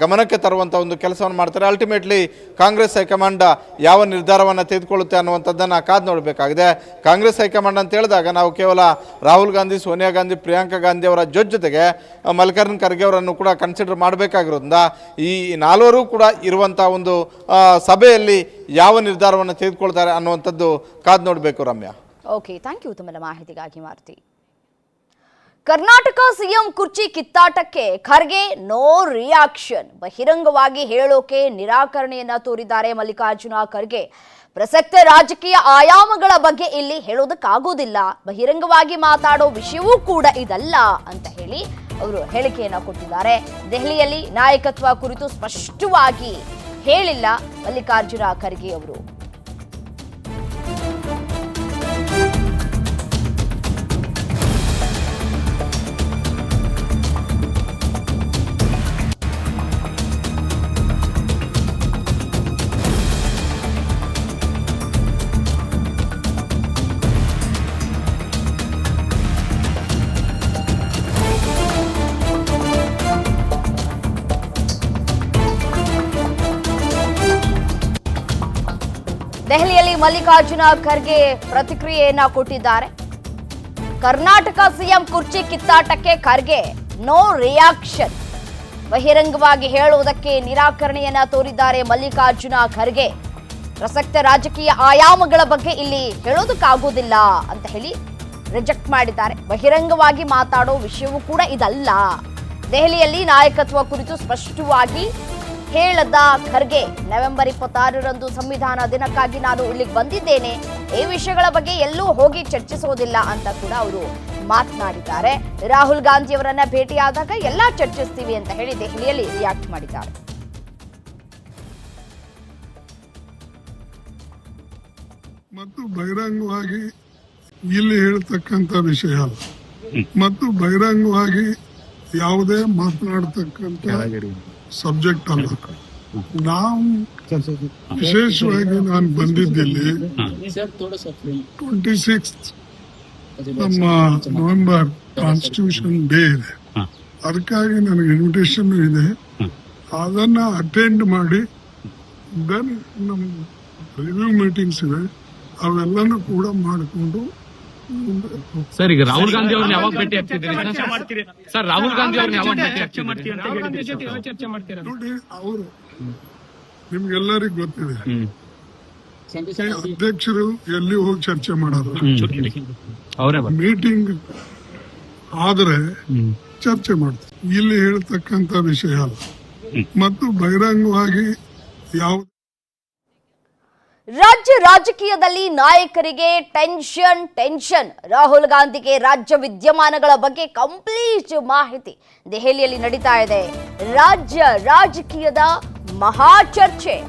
[SPEAKER 2] ಗಮನಕ್ಕೆ ತರುವಂಥ ಒಂದು ಕೆಲಸವನ್ನು ಮಾಡ್ತಾರೆ. ಅಲ್ಟಿಮೇಟ್ಲಿ ಕಾಂಗ್ರೆಸ್ ಹೈಕಮಾಂಡ್ ಯಾವ ನಿರ್ಧಾರವನ್ನು ತೆಗೆದುಕೊಳ್ಳುತ್ತೆ ಅನ್ನುವಂಥದ್ದನ್ನು ಕಾದು ನೋಡಬೇಕಾಗಿದೆ. ಕಾಂಗ್ರೆಸ್ ಹೈಕಮಾಂಡ್ ಅಂತ ಹೇಳಿದಾಗ ನಾವು ಕೇವಲ ರಾಹುಲ್ ಗಾಂಧಿ, ಸೋನಿಯಾ ಗಾಂಧಿ, ಪ್ರಿಯಾಂಕಾ ಗಾಂಧಿ ಅವರ ಜೊತೆಗೆ ಮಲ್ಲಿಕಾರ್ಜುನ್ ಖರ್ಗೆ ಅವರನ್ನು ಕೂಡ ಕನ್ಸಿಡರ್ ಮಾಡಬೇಕಾಗಿರೋದ್ರಿಂದ ಈ ನಾಲ್ವರು ಕೂಡ ಇರುವಂಥ ಒಂದು ಸಭೆಯಲ್ಲಿ ಯಾವ ನಿರ್ಧಾರವನ್ನು ತೆಗೆದುಕೊಳ್ತಾರೆ ಅನ್ನುವಂಥದ್ದು ಕಾದು ನೋಡಬೇಕು ರಮ್ಯಾ.
[SPEAKER 1] ಓಕೆ ಥ್ಯಾಂಕ್ ಯು ತಮ್ಮೆಲ್ಲ ಮಾಹಿತಿಗಾಗಿ ಮಾರುತಿ. ಕರ್ನಾಟಕ ಸಿಎಂ ಕುರ್ಚಿ ಕಿತ್ತಾಟಕ್ಕೆ ಖರ್ಗೆ ನೋ ರಿಯಾಕ್ಷನ್ ಬಹಿರಂಗವಾಗಿ ಹೇಳೋಕೆ ನಿರಾಕರಣೆಯನ್ನ ತೋರಿದ್ದಾರೆ ಮಲ್ಲಿಕಾರ್ಜುನ ಖರ್ಗೆ. ಪ್ರಸಕ್ತ ರಾಜಕೀಯ ಆಯಾಮಗಳ ಬಗ್ಗೆ ಇಲ್ಲಿ ಹೇಳೋದಕ್ಕಾಗೋದಿಲ್ಲ. ಬಹಿರಂಗವಾಗಿ ಮಾತಾಡೋ ವಿಷಯವೂ ಕೂಡ ಇದಲ್ಲ ಅಂತ ಹೇಳಿ ಅವರು ಹೇಳಿಕೆಯನ್ನ ಕೊಟ್ಟಿದ್ದಾರೆ. ದೆಹಲಿಯಲ್ಲಿ ನಾಯಕತ್ವ ಕುರಿತು ಸ್ಪಷ್ಟವಾಗಿ ಹೇಳಿಲ್ಲ ಮಲ್ಲಿಕಾರ್ಜುನ ಖರ್ಗೆ ಅವರು. ಮಲ್ಲಿಕಾರ್ಜುನ ಖರ್ಗೆ ಪ್ರತಿಕ್ರಿಯೆಯನ್ನ ಕೊಟ್ಟಿದ್ದಾರೆ. ಕರ್ನಾಟಕ ಸಿಎಂ ಕುರ್ಚಿ ಕಿತ್ತಾಟಕ್ಕೆ ಖರ್ಗೆ ನೋ ರಿಯಾಕ್ಷನ್. ಬಹಿರಂಗವಾಗಿ ಹೇಳುವುದಕ್ಕೆ ನಿರಾಕರಣೆಯನ್ನ ತೋರಿದ್ದಾರೆ ಮಲ್ಲಿಕಾರ್ಜುನ ಖರ್ಗೆ. ಪ್ರಸಕ್ತ ರಾಜಕೀಯ ಆಯಾಮಗಳ ಬಗ್ಗೆ ಇಲ್ಲಿ ಹೇಳೋದಕ್ಕಾಗೋದಿಲ್ಲ ಅಂತ ಹೇಳಿ ರಿಜೆಕ್ಟ್ ಮಾಡಿದ್ದಾರೆ. ಬಹಿರಂಗವಾಗಿ ಮಾತಾಡೋ ವಿಷಯವೂ ಕೂಡ ಇದಲ್ಲ. ದೆಹಲಿಯಲ್ಲಿ ನಾಯಕತ್ವ ಕುರಿತು ಸ್ಪಷ್ಟವಾಗಿ ಹೇಳದ ಖರ್ಗೆ. ನವೆಂಬರ್ ಇಪ್ಪತ್ತಾರರಂದು ಸಂವಿಧಾನ ದಿನಕ್ಕಾಗಿ ನಾನು ಇಲ್ಲಿಗೆ ಬಂದಿದ್ದೇನೆ. ಈ ವಿಷಯಗಳ ಬಗ್ಗೆ ಎಲ್ಲೂ ಹೋಗಿ ಚರ್ಚಿಸೋದಿಲ್ಲ ಅಂತ ಕೂಡ ಅವರು ಮಾತನಾಡಿದ್ದಾರೆ. ರಾಹುಲ್ ಗಾಂಧಿ ಅವರನ್ನ ಭೇಟಿಯಾದಾಗ ಎಲ್ಲ ಚರ್ಚಿಸ್ತೀವಿ ಅಂತ ಹೇಳಿ ದೆಹಲಿಯಲ್ಲಿ ರಿಯಾಕ್ಟ್ ಮಾಡಿದ್ದಾರೆ.
[SPEAKER 3] ಮತ್ತು ಬಹಿರಂಗವಾಗಿ ಇಲ್ಲಿ ಹೇಳ್ತಕ್ಕಂಥ ವಿಷಯ ಅಲ್ಲ. ಮತ್ತು ಬಹಿರಂಗವಾಗಿ ಯಾವುದೇ ಮಾತನಾಡ್ತಕ್ಕಂಥ ಸಬ್ಜೆಕ್ಟ್ ಅಲ್ಲ ನಾವು ವಿಶೇಷವಾಗಿ ನಾನು ಬಂದಿದ್ದಿಲ್ಲಿ ಟ್ವೆಂಟಿ ಸಿಕ್ಸ್ ನಮ್ಮ ನವೆಂಬರ್ ಕಾನ್ಸ್ಟಿಟ್ಯೂಷನ್ ಡೇ ಇದೆ. ಅದಕ್ಕಾಗಿ ನನಗೆ ಇನ್ವಿಟೇಷನ್ ಇದೆ. ಅದನ್ನ ಅಟೆಂಡ್ ಮಾಡಿ ದೆನ್ ನಮ್ಮ ರಿವ್ಯೂ ಮೀಟಿಂಗ್ಸ್ ಇದೆ. ಅವೆಲ್ಲನೂ ಕೂಡ ಮಾಡಿಕೊಂಡು
[SPEAKER 4] ಸರ್ ಈಗ ರಾಹುಲ್ ಗಾಂಧಿ ಅವ್ರನ್ನ ಯಾವಾಗ ಭೇಟಿ ಆಗ್ತಿದ್ದೀರಿ? ಸರ್? ಸರ್ ರಾಹುಲ್ ಗಾಂಧಿ ಅವ್ರನ್ನ ಯಾವಾಗ ಭೇಟಿ ಆಗ್ತಿದ್ದೀರಿ?
[SPEAKER 3] ನೋಡಿ ಅವರು ನಿಮ್ಗೆಲ್ಲರಿಗೂ ಗೊತ್ತಿದೆ. ಅಧ್ಯಕ್ಷರು ಎಲ್ಲಿ ಹೋಗಿ ಚರ್ಚೆ ಮಾಡೋದು. ಮೀಟಿಂಗ್ ಆದ್ರೆ ಚರ್ಚೆ ಮಾಡ್ತಾರೆ. ಇಲ್ಲಿ ಹೇಳ್ತಕ್ಕಂತ ವಿಷಯ ಅಲ್ಲ. ಮತ್ತು ಬಹಿರಂಗವಾಗಿ ಯಾವ
[SPEAKER 1] ರಾಜ್ಯ ರಾಜಕೀಯದಲ್ಲಿ ನಾಯಕರಿಗೆ ಟೆನ್ಷನ್ ಟೆನ್ಷನ್. ರಾಹುಲ್ ಗಾಂಧಿಗೆ ರಾಜ್ಯ ವಿದ್ಯಮಾನಗಳ ಬಗ್ಗೆ ಕಂಪ್ಲೀಟ್ ಮಾಹಿತಿ ದೆಹಲಿಯಲ್ಲಿ ನಡೀತಾ ಇದೆ. ರಾಜ್ಯ ರಾಜಕೀಯದ ಮಹಾ ಚರ್ಚೆ.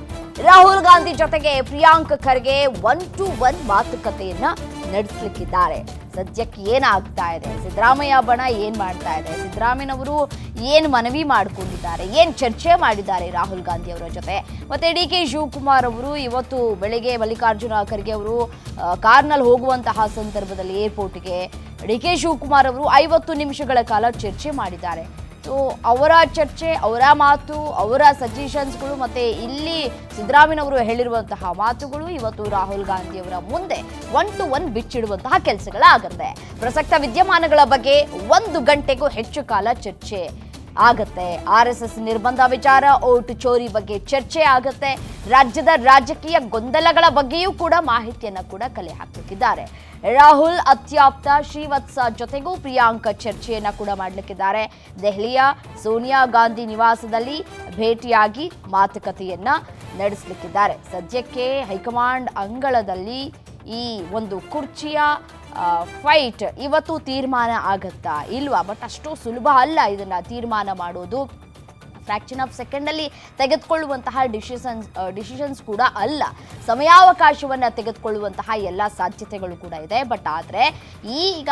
[SPEAKER 1] ರಾಹುಲ್ ಗಾಂಧಿ ಜೊತೆಗೆ Priyank Kharge one to one ಮಾತುಕತೆಯನ್ನ ನಡೆಸಲಿಕ್ಕಿದ್ದಾರೆ. ಸದ್ಯಕ್ಕೆ ಏನಾಗ್ತಾ ಇದೆ? ಸಿದ್ದರಾಮಯ್ಯ ಬಣ ಏನ್ ಮಾಡ್ತಾ ಇದೆ? ಸಿದ್ದರಾಮಯ್ಯನವರು ಏನು ಮನವಿ ಮಾಡಿಕೊಂಡಿದ್ದಾರೆ? ಏನ್ ಚರ್ಚೆ ಮಾಡಿದ್ದಾರೆ ರಾಹುಲ್ ಗಾಂಧಿ ಅವರ ಜೊತೆ? ಮತ್ತೆ ಡಿ ಕೆ ಶಿವಕುಮಾರ್ ಅವರು ಇವತ್ತು ಬೆಳಿಗ್ಗೆ ಮಲ್ಲಿಕಾರ್ಜುನ ಖರ್ಗೆ ಅವರು ಕಾರ್ನಲ್ಲಿ ಹೋಗುವಂತಹ ಸಂದರ್ಭದಲ್ಲಿ ಏರ್ಪೋರ್ಟ್ಗೆ ಡಿ ಕೆ ಶಿವಕುಮಾರ್ ಅವರು ಐವತ್ತು ನಿಮಿಷಗಳ ಕಾಲ ಚರ್ಚೆ ಮಾಡಿದ್ದಾರೆ. ಸೊ ಅವರ ಚರ್ಚೆ, ಅವರ ಮಾತು, ಅವರ ಸಜೆಷನ್ಸ್ಗಳು ಮತ್ತೆ ಇಲ್ಲಿ ಸಿದ್ದರಾಮಯ್ಯನವರು ಹೇಳಿರುವಂತಹ ಮಾತುಗಳು ಇವತ್ತು ರಾಹುಲ್ ಗಾಂಧಿ ಅವರ ಮುಂದೆ ಒನ್ ಟು ಒನ್ ಬಿಚ್ಚಿಡುವಂತಹ ಕೆಲಸಗಳಾಗುತ್ತೆ. ಪ್ರಸಕ್ತ ವಿದ್ಯಮಾನಗಳ ಬಗ್ಗೆ ಒಂದು ಗಂಟೆಗೂ ಹೆಚ್ಚು ಕಾಲ ಚರ್ಚೆ ಆಗತ್ತೆ. ಆರ್ ಎಸ್ ಎಸ್ ನಿರ್ಬಂಧ ವಿಚಾರ, ಓಟು ಚೋರಿ ಬಗ್ಗೆ ಚರ್ಚೆ ಆಗತ್ತೆ. ರಾಜ್ಯದ ರಾಜಕೀಯ ಗೊಂದಲಗಳ ಬಗ್ಗೆಯೂ ಕೂಡ ಮಾಹಿತಿಯನ್ನು ಕೂಡ ಕಲೆ ಹಾಕಲಿಕ್ಕಿದ್ದಾರೆ ರಾಹುಲ್ ಅತ್ಯಾಪ್ತ ಶ್ರೀವತ್ಸ ಜೊತೆಗೂ ಪ್ರಿಯಾಂಕ ಚರ್ಚೆಯನ್ನ ಕೂಡ ಮಾಡಲಿಕ್ಕಿದ್ದಾರೆ. ದೆಹಲಿಯ ಸೋನಿಯಾ ಗಾಂಧಿ ನಿವಾಸದಲ್ಲಿ ಭೇಟಿಯಾಗಿ ಮಾತುಕತೆಯನ್ನ ನಡೆಸಲಿಕ್ಕಿದ್ದಾರೆ. ಸದ್ಯಕ್ಕೆ ಹೈಕಮಾಂಡ್ ಅಂಗಳದಲ್ಲಿ ಈ ಒಂದು ಕುರ್ಚಿಯ ಫೈಟ್ ಇವತ್ತು ತೀರ್ಮಾನ ಆಗತ್ತಾ ಇಲ್ವಾ? ಬಟ್ ಅಷ್ಟು ಸುಲಭ ಅಲ್ಲ ಇದನ್ನ ತೀರ್ಮಾನ ಮಾಡೋದು. ಫ್ರ್ಯಾಕ್ಷನ್ ಆಫ್ ಸೆಕೆಂಡಲ್ಲಿ ತೆಗೆದುಕೊಳ್ಳುವಂತಹ ಡಿಸಿಷನ್ಸ್ ಡಿಸಿಷನ್ಸ್ ಕೂಡ ಅಲ್ಲ. ಸಮಯಾವಕಾಶವನ್ನು ತೆಗೆದುಕೊಳ್ಳುವಂತಹ ಎಲ್ಲ ಸಾಧ್ಯತೆಗಳು ಕೂಡ ಇದೆ. ಬಟ್ ಆದರೆ ಈಗ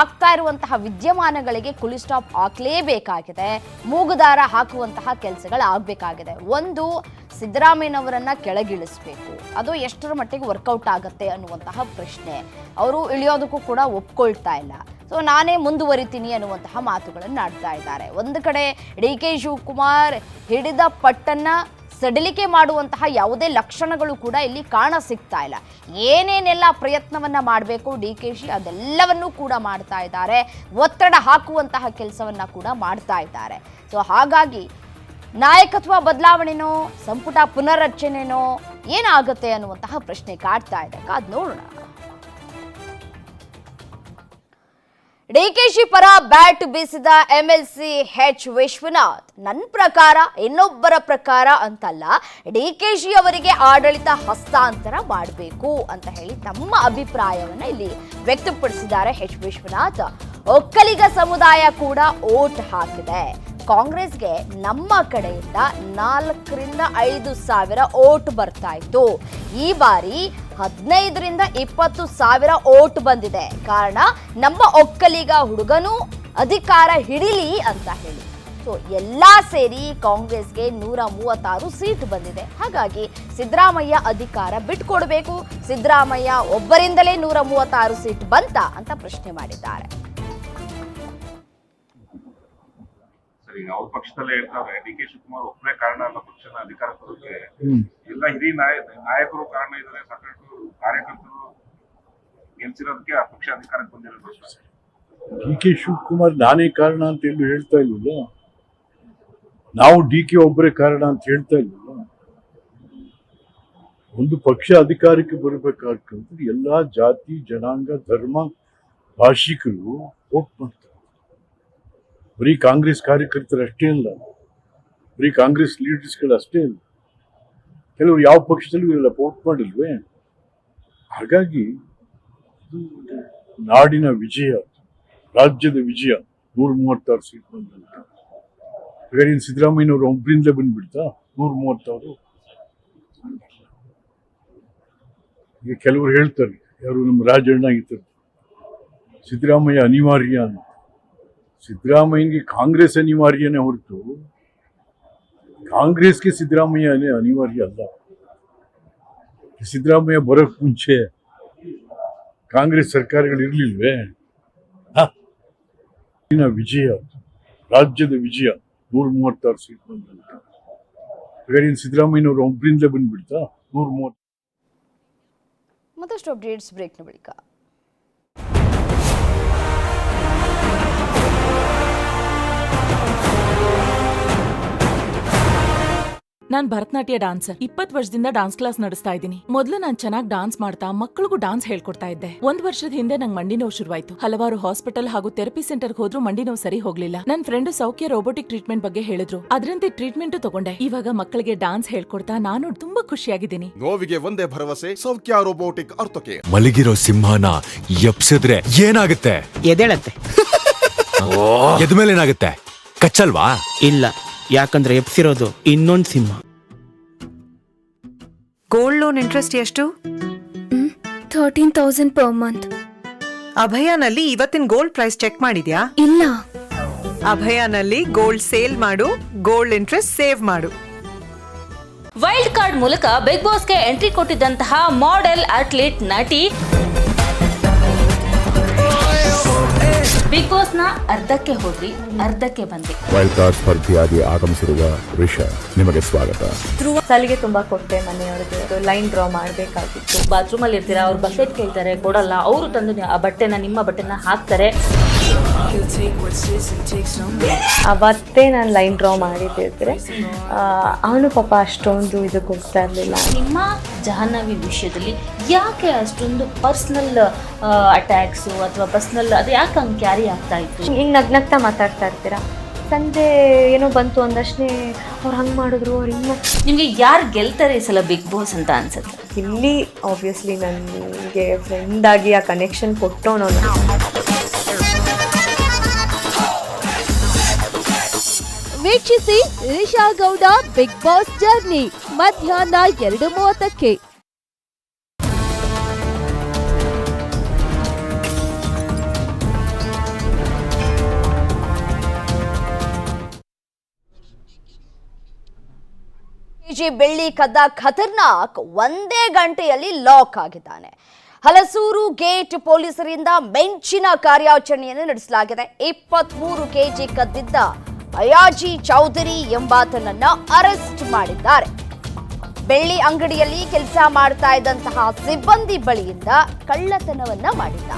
[SPEAKER 1] ಆಗ್ತಾ ಇರುವಂತಹ ವಿದ್ಯಮಾನಗಳಿಗೆ ಕುಲಿ ಸ್ಟಾಪ್ ಹಾಕಲೇಬೇಕಾಗಿದೆ. ಮೂಗುದಾರ ಹಾಕುವಂತಹ ಕೆಲಸಗಳು ಆಗಬೇಕಾಗಿದೆ. ಒಂದು, ಸಿದ್ದರಾಮಯ್ಯನವರನ್ನ ಕೆಳಗಿಳಿಸಬೇಕು. ಅದು ಎಷ್ಟರ ಮಟ್ಟಿಗೆ ವರ್ಕೌಟ್ ಆಗುತ್ತೆ ಅನ್ನುವಂತಹ ಪ್ರಶ್ನೆ. ಅವರು ಇಳಿಯೋದಕ್ಕೂ ಕೂಡ ಒಪ್ಕೊಳ್ತಾ ಇಲ್ಲ. ಸೊ ನಾನೇ ಮುಂದುವರಿತೀನಿ ಅನ್ನುವಂತಹ ಮಾತುಗಳನ್ನು ಆಡ್ತಾ ಇದ್ದಾರೆ. ಒಂದು ಕಡೆ ಡಿ ಕೆ ಶಿವಕುಮಾರ್ ಹಿಡಿದ ಪಟ್ಟನ್ನ ಸಡಿಲಿಕೆ ಮಾಡುವಂತಹ ಯಾವುದೇ ಲಕ್ಷಣಗಳು ಕೂಡ ಇಲ್ಲಿ ಕಾಣ ಸಿಗ್ತಾ ಇಲ್ಲ. ಏನೇನೆಲ್ಲ ಪ್ರಯತ್ನವನ್ನ ಮಾಡಬೇಕು ಡಿ ಕೆ ಶಿ? ಅದೆಲ್ಲವನ್ನೂ ಕೂಡ ಮಾಡ್ತಾ ಇದ್ದಾರೆ. ಒತ್ತಡ ಹಾಕುವಂತಹ ಕೆಲಸವನ್ನ ಕೂಡ ಮಾಡ್ತಾ ಇದ್ದಾರೆ. ಸೊ ಹಾಗಾಗಿ ನಾಯಕತ್ವ ಬದಲಾವಣೆನೋ, ಸಂಪುಟ ಪುನರ್ರಚನೆನೋ ಏನಾಗುತ್ತೆ ಅನ್ನುವಂತಹ ಪ್ರಶ್ನೆ ಕಾಡ್ತಾ ಇದೆ. ಅದು ನೋಡೋಣ. ಡಿಕೆಶಿ ಪರ ಬ್ಯಾಟ್ ಬೀಸಿದ ಎಂಎಲ್ಸಿ ಎಚ್ ವಿಶ್ವನಾಥ್ ನನ್ನ ಪ್ರಕಾರ ಇನ್ನೊಬ್ಬರ ಪ್ರಕಾರ ಅಂತಲ್ಲ ಡಿಕೆಶಿ ಅವರಿಗೆ ಆಡಳಿತ ಹಸ್ತಾಂತರ ಮಾಡಬೇಕು ಅಂತ ಹೇಳಿ ತಮ್ಮ ಅಭಿಪ್ರಾಯವನ್ನು ಇಲ್ಲಿ ವ್ಯಕ್ತಪಡಿಸಿದ್ದಾರೆ ಎಚ್ ವಿಶ್ವನಾಥ್. ಒಕ್ಕಲಿಗ ಸಮುದಾಯ ಕೂಡ ಓಟ್ ಹಾಕಿದೆ. ಕಾಂಗ್ರೆಸ್ಗೆ ನಮ್ಮ ಕಡೆಯಿಂದ ನಾಲ್ಕರಿಂದ ಐದು ಸಾವಿರ ಓಟ್ ಬರ್ತಾ ಇತ್ತು. ಈ ಬಾರಿ ಹದಿನೈದರಿಂದ ಇಪ್ಪತ್ತು ಸಾವಿರ ಓಟ್ ಬಂದಿದೆ. ಕಾರಣ ನಮ್ಮ ಒಕ್ಕಲಿಗ ಹುಡುಗನೂ ಅಧಿಕಾರ ಹಿಡಿಲಿ ಅಂತ ಹೇಳಿ. ಸೊ ಎಲ್ಲ ಸೇರಿ ಕಾಂಗ್ರೆಸ್ಗೆ ನೂರ ಮೂವತ್ತಾರು ಸೀಟ್ ಬಂದಿದೆ. ಹಾಗಾಗಿ ಸಿದ್ದರಾಮಯ್ಯ ಅಧಿಕಾರ ಬಿಟ್ಕೊಡ್ಬೇಕು. ಸಿದ್ದರಾಮಯ್ಯ ಒಬ್ಬರಿಂದಲೇ ನೂರ ಮೂವತ್ತಾರು ಸೀಟ್ ಬಂತ ಅಂತ ಪ್ರಶ್ನೆ ಮಾಡಿದ್ದಾರೆ.
[SPEAKER 5] ಸರ್ ಈಗ ಅವ್ರ ಪಕ್ಷದಲ್ಲೇ ಹೇಳ್ತಾರೆ ಡಿ ಕೆ ಶಿವಕುಮಾರ್ ಒಬ್ಬನೇ ಕಾರಣ ಅಲ್ಲ ಪಕ್ಷನ ಅಧಿಕಾರ ಎಲ್ಲ ಹಿರಿಯ ನಾಯ ನಾಯಕರು ಕಾರಣ ಇದ್ದಾರೆ ಸಾಕಷ್ಟು ಕಾರ್ಯಕರ್ತರು. ಗೆಲ್ಸಿರೋದಕ್ಕೆ ಆ ಪಕ್ಷ ಅಧಿಕಾರಕ್ಕೆ ಬಂದಿರೋದು.
[SPEAKER 6] ಡಿ ಕೆ ಶಿವಕುಮಾರ್ ನಾನೇ ಕಾರಣ ಅಂತ ಎಲ್ಲೂ ಹೇಳ್ತಾ ಇಲ್ವಲ್ಲ? ನಾವು ಡಿ ಕೆ ಒಬ್ಬರೇ ಕಾರಣ ಅಂತ ಹೇಳ್ತಾ ಇಲ್ವಲ್ಲ? ಒಂದು ಪಕ್ಷ ಅಧಿಕಾರಕ್ಕೆ ಬರಬೇಕಾಗ್ತಂದ್ರೆ ಎಲ್ಲಾ ಜಾತಿ ಜನಾಂಗ ಧರ್ಮ ಭಾಷಿಕರು ವೋಟ್ ಮಾಡ್ತಾರೆ. ಬರೀ ಕಾಂಗ್ರೆಸ್ ಕಾರ್ಯಕರ್ತರು ಅಷ್ಟೇ ಅಲ್ಲ ಬರೀ ಕಾಂಗ್ರೆಸ್ ಲೀಡರ್ಸ್ಗಳು ಅಷ್ಟೇ ಅಲ್ಲ ಕೆಲವರು ಯಾವ ಪಕ್ಷದಲ್ಲೂ ಇವೆಲ್ಲ ಪೋರ್ಟ್ ಮಾಡಿಲ್ವೇ? ಹಾಗಾಗಿ ನಾಡಿನ ವಿಜಯ, ರಾಜ್ಯದ ವಿಜಯ. ನೂರ ಮೂವತ್ತಾರು ಸೀಟ್ ಬಂದಂತ. ಹಾಗಾದ್ರೆ ಇನ್ನು ಸಿದ್ದರಾಮಯ್ಯನವರು ಒಬ್ಬರಿಂದಲೇ ಬಂದ್ಬಿಡ್ತಾ ನೂರ ಮೂವತ್ತಾರು ಈಗ ಕೆಲವರು ಹೇಳ್ತಾರೆ, ಯಾರು ನಮ್ಮ ರಾಜಣ್ಣ ಇರ್ತಾರೆ ಸಿದ್ದರಾಮಯ್ಯ ಅನಿವಾರ್ಯ ಅಂತ. ಸಿದ್ದರಾಮಯ್ಯನಿಗೆ ಕಾಂಗ್ರೆಸ್ ಅನಿವಾರ್ಯನೇ ಹೊರತು ಕಾಂಗ್ರೆಸ್ಗೆ ಸಿದ್ದರಾಮಯ್ಯ ಅನಿ- ಅನಿವಾರ್ಯ ಅಲ್ಲ. ಸಿದ್ದರಾಮಯ್ಯ ಬರೋಕ್ಕೆ ಮುಂಚೆ ಕಾಂಗ್ರೆಸ್ ಸರ್ಕಾರಗಳು ಇರಲಿಲ್ವೇ? ಹ? ಇನ್ನ ವಿಜಯ, ರಾಜ್ಯದ ವಿಜಯ ನೂರ ಮೂವತ್ತಾರು ಸೀಟ್ ಬಂದಂತ. ಹಾಗಾದ್ರೆ ಸಿದ್ದರಾಮಯ್ಯನವರು ಒಬ್ಬರಿಂದಲೇ ಬಂದ್ಬಿಡ್ತಾ? ನೂರ ಮೂವತ್ತು
[SPEAKER 1] ಮತ್ತಷ್ಟು ಅಪ್ಡೇಟ್ಸ್ ಬ್ರೇಕ್ನ ಬಳಿಕ.
[SPEAKER 7] ನಾನ್ ಭರತನಾಟ್ಯ ಡಾನ್ಸರ್ ಇಪ್ಪತ್ ವರ್ಷದಿಂದ ಡಾನ್ಸ್ ಕ್ಲಾಸ್ ನಡೆಸ್ತಾ ಇದ್ದೀನಿ. ಮೊದಲು ನಾನ್ ಚೆನ್ನಾಗಿ ಡಾನ್ಸ್ ಮಾಡ್ತಾ ಮಕ್ಕಳಿಗೂ ಡಾನ್ಸ್ ಹೇಳ್ಕೊಡ್ತಾ ಇದ್ದೆ. ಒಂದ್ ವರ್ಷದ ಹಿಂದೆ ನಂಗೆ ಮಂಡಿ ನೋವು ಶುರುವಾಯ್ತು. ಹಲವಾರು ಹಾಸ್ಪಿಟಲ್ ಹಾಗೂ ಥೆರಪಿ ಸೆಂಟರ್ ಹೋದ್ರು ಮಂಡಿ ನೋವು ಸರಿ ಹೋಗ್ಲಿಲ್ಲ. ನನ್ ಫ್ರೆಂಡ್ ಸೌಖ್ಯ ರೋಬೋಟಿಕ್ ಟ್ರೀಟ್ಮೆಂಟ್ ಬಗ್ಗೆ ಹೇಳಿದ್ರು. ಅದರಂತೆ ಟ್ರೀಟ್ಮೆಂಟ್ ತಗೊಂಡೆ. ಇವಾಗ ಮಕ್ಕಳಿಗೆ ಡಾನ್ಸ್ ಹೇಳ್ಕೊಡ್ತಾ ನಾನು ತುಂಬಾ ಖುಷಿಯಾಗಿದ್ದೀನಿ.
[SPEAKER 8] ನೋವಿಗೆ ಒಂದೇ ಭರವಸೆ ಸೌಖ್ಯ ರೋಬೋಟಿಕ್ ಅರ್ಥಕ್ಕೆ.
[SPEAKER 9] ಮಲಗಿರೋ ಸಿಂಹನ ಎಪ್ಸಿದ್ರೆ ಏನಾಗುತ್ತೆ?
[SPEAKER 10] ಎದೇಳತ್ತೆ
[SPEAKER 9] ಎದ್ಮೇಲೆ ಏನಾಗುತ್ತೆ ಕಚ್ಚಲ್ವಾ?
[SPEAKER 10] ಇಲ್ಲ. ಯಾಕಂದ್ರೆ ಎಪ್ಸಿರೋದು ಇನ್ನೊಂದ್ ಸಿಂಹ.
[SPEAKER 11] ಗೋಲ್ಡ್ ಲೋನ್ ಇಂಟ್ರೆಸ್ಟ್ ಎಷ್ಟು?
[SPEAKER 12] ಥರ್ಟೀನ್ ತೌಸಂಡ್ ಪರ್ ಮಂತ್
[SPEAKER 11] ಅಭಯನಲ್ಲಿ ಇವತ್ತಿನ ಗೋಲ್ಡ್ ಪ್ರೈಸ್ ಚೆಕ್ ಮಾಡಿದ್ಯಾ?
[SPEAKER 12] ಇಲ್ಲ.
[SPEAKER 11] ಅಭಯನಲ್ಲಿ ಗೋಲ್ಡ್ ಸೇಲ್ ಮಾಡು ಗೋಲ್ಡ್ ಇಂಟ್ರೆಸ್ಟ್ ಸೇವ್ ಮಾಡು.
[SPEAKER 13] ವೈಲ್ಡ್ ಕಾರ್ಡ್ ಮೂಲಕ ಬಿಗ್ ಬಾಸ್ಗೆ ಎಂಟ್ರಿ ಕೊಟ್ಟಿದ್ದಂತಹ ಮಾಡೆಲ್ ಅಥ್ಲೀಟ್ ನಟಿ ಬಿಗ್ ಬಾಸ್ನ ಅರ್ಧಕ್ಕೆ ಹೋದ್ರಿ ಅರ್ಧಕ್ಕೆ ಬಂದ್ರಿ
[SPEAKER 8] ವೈಲ್ಡ್ ಕಾರ್ಡ್ ಸ್ಪರ್ಧಿಯಾಗಿ ಆಗಮಿಸಿರುವ ರಿಷಾ ನಿಮಗೆ ಸ್ವಾಗತ.
[SPEAKER 13] ಸಲಿಗೆ ತುಂಬಾ ಕೊಟ್ಟೆ ಮನೆಯವ್ರಿಗೆ. ಲೈನ್ ಡ್ರಾ ಮಾಡಬೇಕಾಗಿತ್ತು. ಬಾತ್ರೂಮ್ ಅಲ್ಲಿ ಇರ್ತೀರಾ? ಅವ್ರು ಬಕೆಟ್ ಕೇಳ್ತಾರೆ. ಕೊಡಲ್ಲ. ಅವರು ತಂದು ಆ ಬಟ್ಟೆನ ನಿಮ್ಮ ಬಟ್ಟೆನ ಹಾಕ್ತಾರೆ.
[SPEAKER 12] ಅವತ್ತೇ ನಾನು ಲೈನ್ ಡ್ರಾ ಮಾಡಿದ್ದಿದ್ರೆ ಅವನು ಪಾಪ ಅಷ್ಟೊಂದು ಇದಕ್ಕೆ ಹೋಗ್ತಾ ಇರಲಿಲ್ಲ.
[SPEAKER 13] ನಿಮ್ಮ ಜಾಹ್ನವಿ ವಿಷಯದಲ್ಲಿ ಯಾಕೆ ಅಷ್ಟೊಂದು ಪರ್ಸ್ನಲ್ ಅಟ್ಯಾಕ್ಸು ಅಥವಾ ಪರ್ಸ್ನಲ್ ಅದು ಯಾಕೆ ಹಂಗೆ ಕ್ಯಾರಿ ಆಗ್ತಾ ಇತ್ತು?
[SPEAKER 12] ಹಿಂಗೆ ನಗ್ನಗ್ತಾ ಮಾತಾಡ್ತಾ ಇರ್ತೀರಾ? ಸಂಜೆ ಏನೋ ಬಂತು ಅಂದಷ್ಟೇ ಅವ್ರು ಹಂಗೆ ಮಾಡಿದ್ರು ಅವ್ರು ಹಿಂಗೆ
[SPEAKER 13] ನಿಮಗೆ ಯಾರು ಗೆಲ್ತಾರೆ ಈ ಸಲ ಬಿಗ್ ಬಾಸ್ ಅಂತ ಅನ್ಸುತ್ತೆ?
[SPEAKER 12] ಇಲ್ಲಿ ಆಬ್ವಿಯಸ್ಲಿ ನನಗೆ ಫ್ರೆಂಡಾಗಿ ಆ ಕನೆಕ್ಷನ್ ಕೊಟ್ಟವನು
[SPEAKER 1] ವೀಕ್ಷಿಸಿ Isha Gowda big boss journey ಮಧ್ಯಾಹ್ನ ಎರಡು ಮೂವತ್ತಕ್ಕೆ. ಕೆಜಿ ಬೆಳ್ಳಿ ಕದ್ದ ಖತರ್ನಾಕ್ ಒಂದೇ ಗಂಟೆಯಲ್ಲಿ ಲಾಕ್ ಆಗಿದ್ದಾನೆ. ಹಲಸೂರು ಗೇಟ್ ಪೊಲೀಸರಿಂದ ಮೆಂಚಿನ ಕಾರ್ಯಾಚರಣೆಯನ್ನು ನಡೆಸಲಾಗಿದೆ. ಇಪ್ಪತ್ಮೂರು ಕೆಜಿ ಕದ್ದಿದ್ದ ಅಯಾಜಿ ಚೌಧರಿ ಎಂಬಾತನನ್ನ ಅರೆಸ್ಟ್ ಮಾಡಿದ್ದಾರೆ. ಬೆಳ್ಳಿ ಅಂಗಡಿಯಲ್ಲಿ ಕೆಲಸ ಮಾಡ್ತಾ ಇದ್ದಂತಹ ಸಿಬ್ಬಂದಿ ಬಳಿಯಿಂದ ಕಳ್ಳತನವನ್ನ ಮಾಡಿದ್ದ.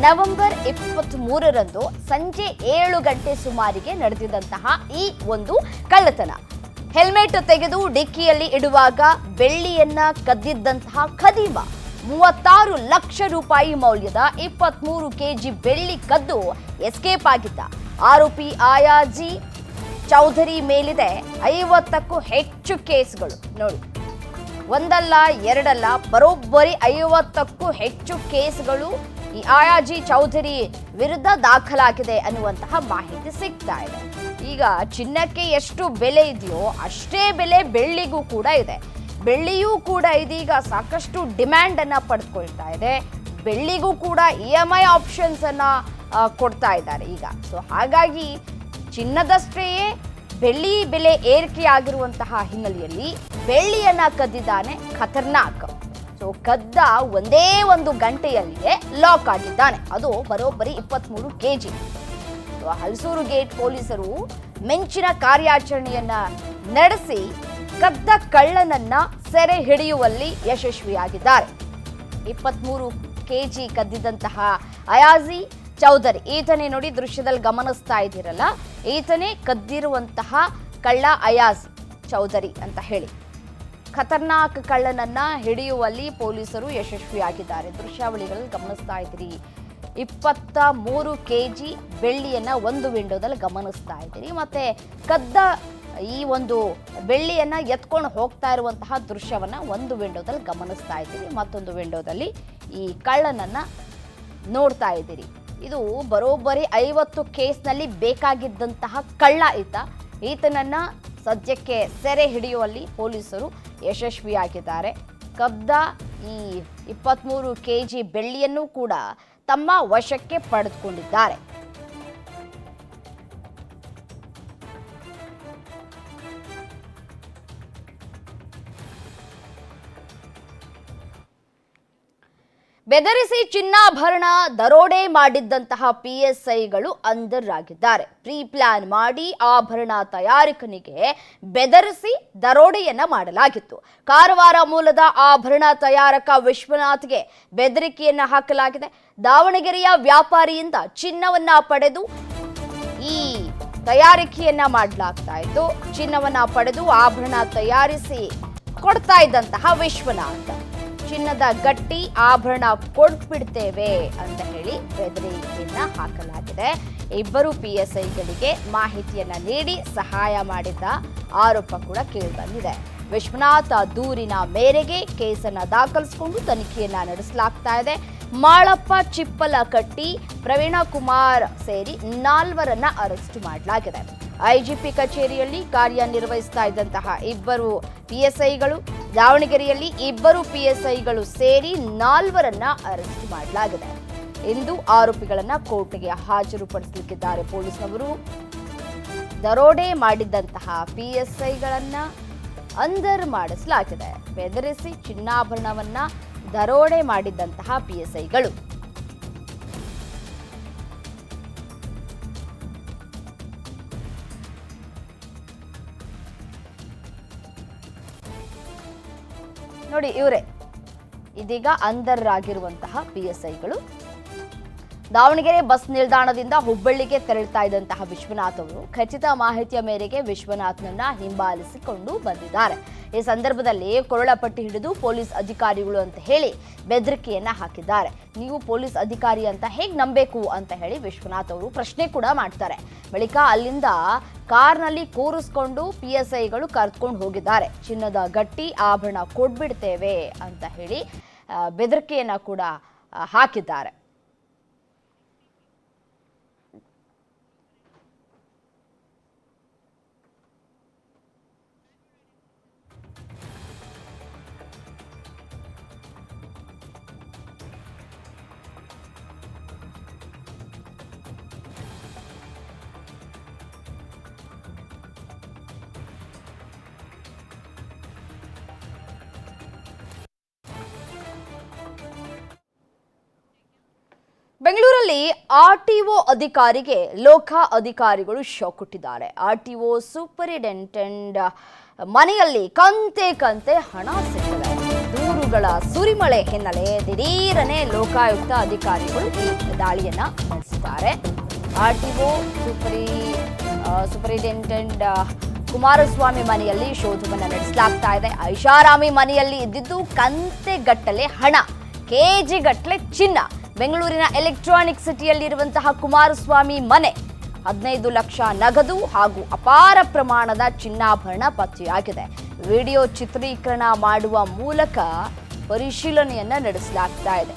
[SPEAKER 1] ನವೆಂಬರ್ ಇಪ್ಪತ್ತ್ ಮೂರರಂದು ಸಂಜೆ ಏಳು ಗಂಟೆ ಸುಮಾರಿಗೆ ನಡೆದಿದ್ದಂತಹ ಈ ಒಂದು ಕಳ್ಳತನ. ಹೆಲ್ಮೆಟ್ ತೆಗೆದು ಡಿಕ್ಕಿಯಲ್ಲಿ ಇಡುವಾಗ ಬೆಳ್ಳಿಯನ್ನ ಕದ್ದಿದ್ದಂತಹ ಖದೀಮ ಮೂವತ್ತಾರು ಲಕ್ಷ ರೂಪಾಯಿ ಮೌಲ್ಯದ ಇಪ್ಪತ್ಮೂರು ಕೆಜಿ ಬೆಳ್ಳಿ ಕದ್ದು ಎಸ್ಕೇಪ್ ಆಗಿದ್ದ. ಆರೋಪಿ ಆಯಾಜಿ ಚೌಧರಿ ಮೇಲಿದೆ ಐವತ್ತಕ್ಕೂ ಹೆಚ್ಚು ಕೇಸ್ಗಳು. ನೋಡಿ. ಒಂದಲ್ಲ, ಎರಡಲ್ಲ, ಬರೋಬ್ಬರಿ ಐವತ್ತಕ್ಕೂ ಹೆಚ್ಚು ಕೇಸ್ಗಳು ಈ ಆಯಾಜಿ ಚೌಧರಿ ವಿರುದ್ಧ ದಾಖಲಾಗಿದೆ ಅನ್ನುವಂತಹ ಮಾಹಿತಿ ಸಿಗ್ತಾ ಇದೆ. ಈಗ ಚಿನ್ನಕ್ಕೆ ಎಷ್ಟು ಬೆಲೆ ಇದೆಯೋ ಅಷ್ಟೇ ಬೆಲೆ ಬೆಳ್ಳಿಗೂ ಕೂಡ ಇದೆ. ಬೆಳ್ಳಿಯೂ ಕೂಡ ಇದೀಗ ಸಾಕಷ್ಟು ಡಿಮ್ಯಾಂಡ್ ಅನ್ನ ಪಡೆದುಕೊಳ್ತಾ ಇದೆ. ಬೆಳ್ಳಿಗೂ ಕೂಡ ಇ ಎಂ ಐ ಆಪ್ಷನ್ಸ್ ಅನ್ನ ಕೊಡ್ತಾ ಇದ್ದಾರೆ ಈಗ. ಸೊ ಹಾಗಾಗಿ ಚಿನ್ನದಷ್ಟೇ ಬೆಳ್ಳಿ ಬೆಲೆ ಏರಿಕೆ ಆಗಿರುವಂತಹ ಹಿನ್ನೆಲೆಯಲ್ಲಿ ಬೆಳ್ಳಿಯನ್ನ ಕದ್ದಿದ್ದಾನೆ ಖತರ್ನಾಕ್. ಸೊ ಕದ್ದ ಒಂದೇ ಒಂದು ಗಂಟೆಯಲ್ಲಿಯೇ ಲಾಕ್ ಆಗಿದ್ದಾನೆ. ಅದು ಬರೋಬ್ಬರಿ ಇಪ್ಪತ್ತ್ಮೂರು ಕೆ ಜಿ ಹಲಸೂರು ಗೇಟ್ ಪೊಲೀಸರು ಮೆಂಚಿನ ಕಾರ್ಯಾಚರಣೆಯನ್ನ ನಡೆಸಿ ಕದ್ದ ಕಳ್ಳನನ್ನ ಸೆರೆ ಹಿಡಿಯುವಲ್ಲಿ ಯಶಸ್ವಿಯಾಗಿದ್ದಾರೆ. ಇಪ್ಪತ್ಮೂರು ಕೆಜಿ ಕದ್ದಿದಂತಹ ಅಯಾಜಿ ಚೌಧರಿ, ಈತನೇ ನೋಡಿ ದೃಶ್ಯದಲ್ಲಿ ಗಮನಿಸ್ತಾ ಇದ್ದೀರಲ್ಲ, ಈತನೇ ಕದ್ದಿರುವಂತಹ ಕಳ್ಳ ಅಯಾಜ್ ಚೌಧರಿ ಅಂತ ಹೇಳಿ. ಖತರ್ನಾಕ್ ಕಳ್ಳನನ್ನ ಹಿಡಿಯುವಲ್ಲಿ ಪೊಲೀಸರು ಯಶಸ್ವಿಯಾಗಿದ್ದಾರೆ. ದೃಶ್ಯಾವಳಿಗಳಲ್ಲಿ ಗಮನಿಸ್ತಾ ಇದ್ದೀರಿ. ಇಪ್ಪತ್ತ ಮೂರು ಕೆ ಜಿ ಬೆಳ್ಳಿಯನ್ನ ಒಂದು ವಿಂಡೋದಲ್ಲಿ ಗಮನಿಸ್ತಾ ಇದ್ದೀರಿ. ಮತ್ತೆ ಕದ್ದ ಈ ಒಂದು ಬೆಳ್ಳಿಯನ್ನ ಎತ್ಕೊಂಡು ಹೋಗ್ತಾ ಇರುವಂತಹ ದೃಶ್ಯವನ್ನ ಒಂದು ವಿಂಡೋದಲ್ಲಿ ಗಮನಿಸ್ತಾ ಇದ್ದೀರಿ ಮತ್ತೊಂದು ವಿಂಡೋದಲ್ಲಿ ಈ ಕಳ್ಳನನ್ನ ನೋಡ್ತಾ ಇದ್ದೀರಿ. ಇದು ಬರೋಬ್ಬರಿ ಐವತ್ತು ಕೇಸ್ನಲ್ಲಿ ಬೇಕಾಗಿದ್ದಂತಹ ಕಳ್ಳ ಈತ. ಈತನನ್ನ ಸದ್ಯಕ್ಕೆ ಸೆರೆ ಹಿಡಿಯುವಲ್ಲಿ ಪೊಲೀಸರು ಯಶಸ್ವಿಯಾಗಿದ್ದಾರೆ. ಕಬ್ದ ಈ ಇಪ್ಪತ್ತ್ಮೂರು ಕೆ ಜಿ ಬೆಳ್ಳಿಯನ್ನು ಕೂಡ ತಮ್ಮ ವಶಕ್ಕೆ ಪಡೆದುಕೊಂಡಿದ್ದಾರೆ. ಬೆದರಿಸಿ ಚಿನ್ನಾಭರಣ ದರೋಡೆ ಮಾಡಿದ್ದಂತಹ ಪಿಎಸ್ಐಗಳು ಅಂಧರಾಗಿದ್ದಾರೆ. ಪ್ರೀ ಪ್ಲಾನ್ ಮಾಡಿ ಆಭರಣ ತಯಾರಕನಿಗೆ ಬೆದರಿಸಿ ದರೋಡೆಯನ್ನ ಮಾಡಲಾಗಿತ್ತು. ಕಾರವಾರ ಮೂಲದ ಆಭರಣ ತಯಾರಕ ವಿಶ್ವನಾಥ್ಗೆ ಬೆದರಿಕೆಯನ್ನ ಹಾಕಲಾಗಿದೆ. ದಾವಣಗೆರೆಯ ವ್ಯಾಪಾರಿಯಿಂದ ಚಿನ್ನವನ್ನ ಪಡೆದು ಈ ತಯಾರಿಕೆಯನ್ನ ಮಾಡಲಾಗ್ತಾ ಇತ್ತು. ಚಿನ್ನವನ್ನ ಪಡೆದು ಆಭರಣ ತಯಾರಿಸಿ ಕೊಡ್ತಾ ಇದ್ದಂತಹ ವಿಶ್ವನಾಥ್. ಚಿನ್ನದ ಗಟ್ಟಿ ಆಭರಣ ಕೊಟ್ಬಿಡ್ತೇವೆ ಅಂತ ಹೇಳಿ ಬೆದರಿಕೆಯನ್ನ ಹಾಕಲಾಗಿದೆ. ಇಬ್ಬರು ಪಿ ಎಸ್ ಐಗಳಿಗೆ ಮಾಹಿತಿಯನ್ನ ನೀಡಿ ಸಹಾಯ ಮಾಡಿದ್ದ ಆರೋಪ ಕೂಡ ಕೇಳಿಬಂದಿದೆ. ವಿಶ್ವನಾಥ್ ದೂರಿನ ಮೇರೆಗೆ ಕೇಸನ್ನು ದಾಖಲಿಸಿಕೊಂಡು ತನಿಖೆಯನ್ನ ನಡೆಸಲಾಗ್ತಾ ಇದೆ. ಮಾಳಪ್ಪ ಚಿಪ್ಪಲಕಟ್ಟಿ ಪ್ರವೀಣ ಕುಮಾರ್ ಸೇರಿ ನಾಲ್ವರನ್ನ ಅರೆಸ್ಟ್ ಮಾಡಲಾಗಿದೆ. ಐಜಿಪಿ ಕಚೇರಿಯಲ್ಲಿ ಕಾರ್ಯನಿರ್ವಹಿಸ್ತಾ ಇದ್ದಂತಹ ಇಬ್ಬರು ಪಿಎಸ್ಐಗಳು, ದಾವಣಗೆರೆಯಲ್ಲಿ ಇಬ್ಬರು ಪಿಎಸ್ಐಗಳು ಸೇರಿ ನಾಲ್ವರನ್ನ ಅರೆಸ್ಟ್ ಮಾಡಲಾಗಿದೆ. ಇಂದು ಆರೋಪಿಗಳನ್ನ ಕೋರ್ಟ್ಗೆ ಹಾಜರುಪಡಿಸಲಿಕ್ಕಿದ್ದಾರೆ ಪೊಲೀಸರು ದರೋಡೆ ಮಾಡಿದ್ದಂತಹ ಪಿಎಸ್ಐಗಳನ್ನ ಅಂದರ್ ಮಾಡಿಸಲಾಗಿದೆ. ಬೆದರಿಸಿ ಚಿನ್ನಾಭರಣವನ್ನ ದರೋಡೆ ಮಾಡಿದ್ದಂತಹ ಪಿಎಸ್ಐಗಳು. ನೋಡಿ ಇವರೇ ಇದೀಗ ಅಂಧರಾಗಿರುವಂತಹ ಪಿಎಸ್ಐಗಳು ಐಗಳು ದಾವಣಗೆರೆ ಬಸ್ ನಿಲ್ದಾಣದಿಂದ ಹುಬ್ಬಳ್ಳಿಗೆ ತೆರಳುತ್ತಾ ಇದ್ದಂತಹ ವಿಶ್ವನಾಥ್ ಅವರು ಖಚಿತ ಮಾಹಿತಿಯ ಮೇರೆಗೆ ವಿಶ್ವನಾಥ್ನನ್ನ ಹಿಂಬಾಲಿಸಿಕೊಂಡು ಬಂದಿದ್ದಾರೆ. ಈ ಸಂದರ್ಭದಲ್ಲಿ ಕೊರಳ ಪಟ್ಟಿ ಹಿಡಿದು ಪೊಲೀಸ್ ಅಧಿಕಾರಿಗಳು ಅಂತ ಹೇಳಿ ಬೆದರಿಕೆಯನ್ನ ಹಾಕಿದ್ದಾರೆ. ನೀವು ಪೊಲೀಸ್ ಅಧಿಕಾರಿ ಅಂತ ಹೇಗೆ ನಂಬೇಕು ಅಂತ ಹೇಳಿ ವಿಶ್ವನಾಥ್ ಅವರು ಪ್ರಶ್ನೆ ಕೂಡ ಮಾಡ್ತಾರೆ. ಬಳಿಕ ಅಲ್ಲಿಂದ ಕಾರ್ನಲ್ಲಿ ಕೂರಿಸ್ಕೊಂಡು ಪಿ ಎಸ್ ಐಗಳು ಕರೆದುಕೊಂಡು ಹೋಗಿದ್ದಾರೆ. ಚಿನ್ನದ ಗಟ್ಟಿ, ಆಭರಣ ಕೊಡ್ಬಿಡ್ತೇವೆ ಅಂತ ಹೇಳಿ ಬೆದರಿಕೆಯನ್ನ ಕೂಡ ಹಾಕಿದ್ದಾರೆ. ಬೆಂಗಳೂರಲ್ಲಿ ಆರ್ಟಿಒ ಅಧಿಕಾರಿಗೆ ಲೋಕ ಅಧಿಕಾರಿಗಳು ಶಾಕ್ ಕೊಟ್ಟಿದ್ದಾರೆ. ಆರ್ಟಿಒ ಒ ಸೂಪರಿಂಟೆಂಡೆಂಟ್ ಮನೆಯಲ್ಲಿ ಕಂತೆ ಕಂತೆ ಹಣ ಸಿಕ್ಕಿದೆ. ದೂರುಗಳ ಸುರಿಮಳೆ ಹಿನ್ನೆಲೆ ದಿಢೀರನೆ ಲೋಕಾಯುಕ್ತ ಅಧಿಕಾರಿಗಳು ದಾಳಿಯನ್ನ ನಡೆಸಿದ್ದಾರೆ. ಆರ್ಟಿಒ ಸೂಪರಿ ಸೂಪರಿಂಟೆಂಡೆಂಟ್ ಕುಮಾರಸ್ವಾಮಿ ಮನೆಯಲ್ಲಿ ಶೋಧವನ್ನು ನಡೆಸಲಾಗ್ತಾ ಇದೆ. ಐಷಾರಾಮಿ ಮನೆಯಲ್ಲಿ ಇದ್ದಿದ್ದು ಕಂತೆಗಟ್ಟಲೆ ಹಣ ಕೆಜಿ ಗಟ್ಟಲೆ ಚಿನ್ನ. ಬೆಂಗಳೂರಿನ ಎಲೆಕ್ಟ್ರಾನಿಕ್ ಸಿಟಿಯಲ್ಲಿರುವಂತಹ ಕುಮಾರಸ್ವಾಮಿ ಮನೆ. ಹದಿನೈದು ಲಕ್ಷ ನಗದು ಹಾಗೂ ಅಪಾರ ಪ್ರಮಾಣದ ಚಿನ್ನಾಭರಣ ಪತ್ತೆಯಾಗಿದೆ. ವಿಡಿಯೋ ಚಿತ್ರೀಕರಣ ಮಾಡುವ ಮೂಲಕ ಪರಿಶೀಲನೆಯನ್ನ ನಡೆಸಲಾಗ್ತಾ ಇದೆ.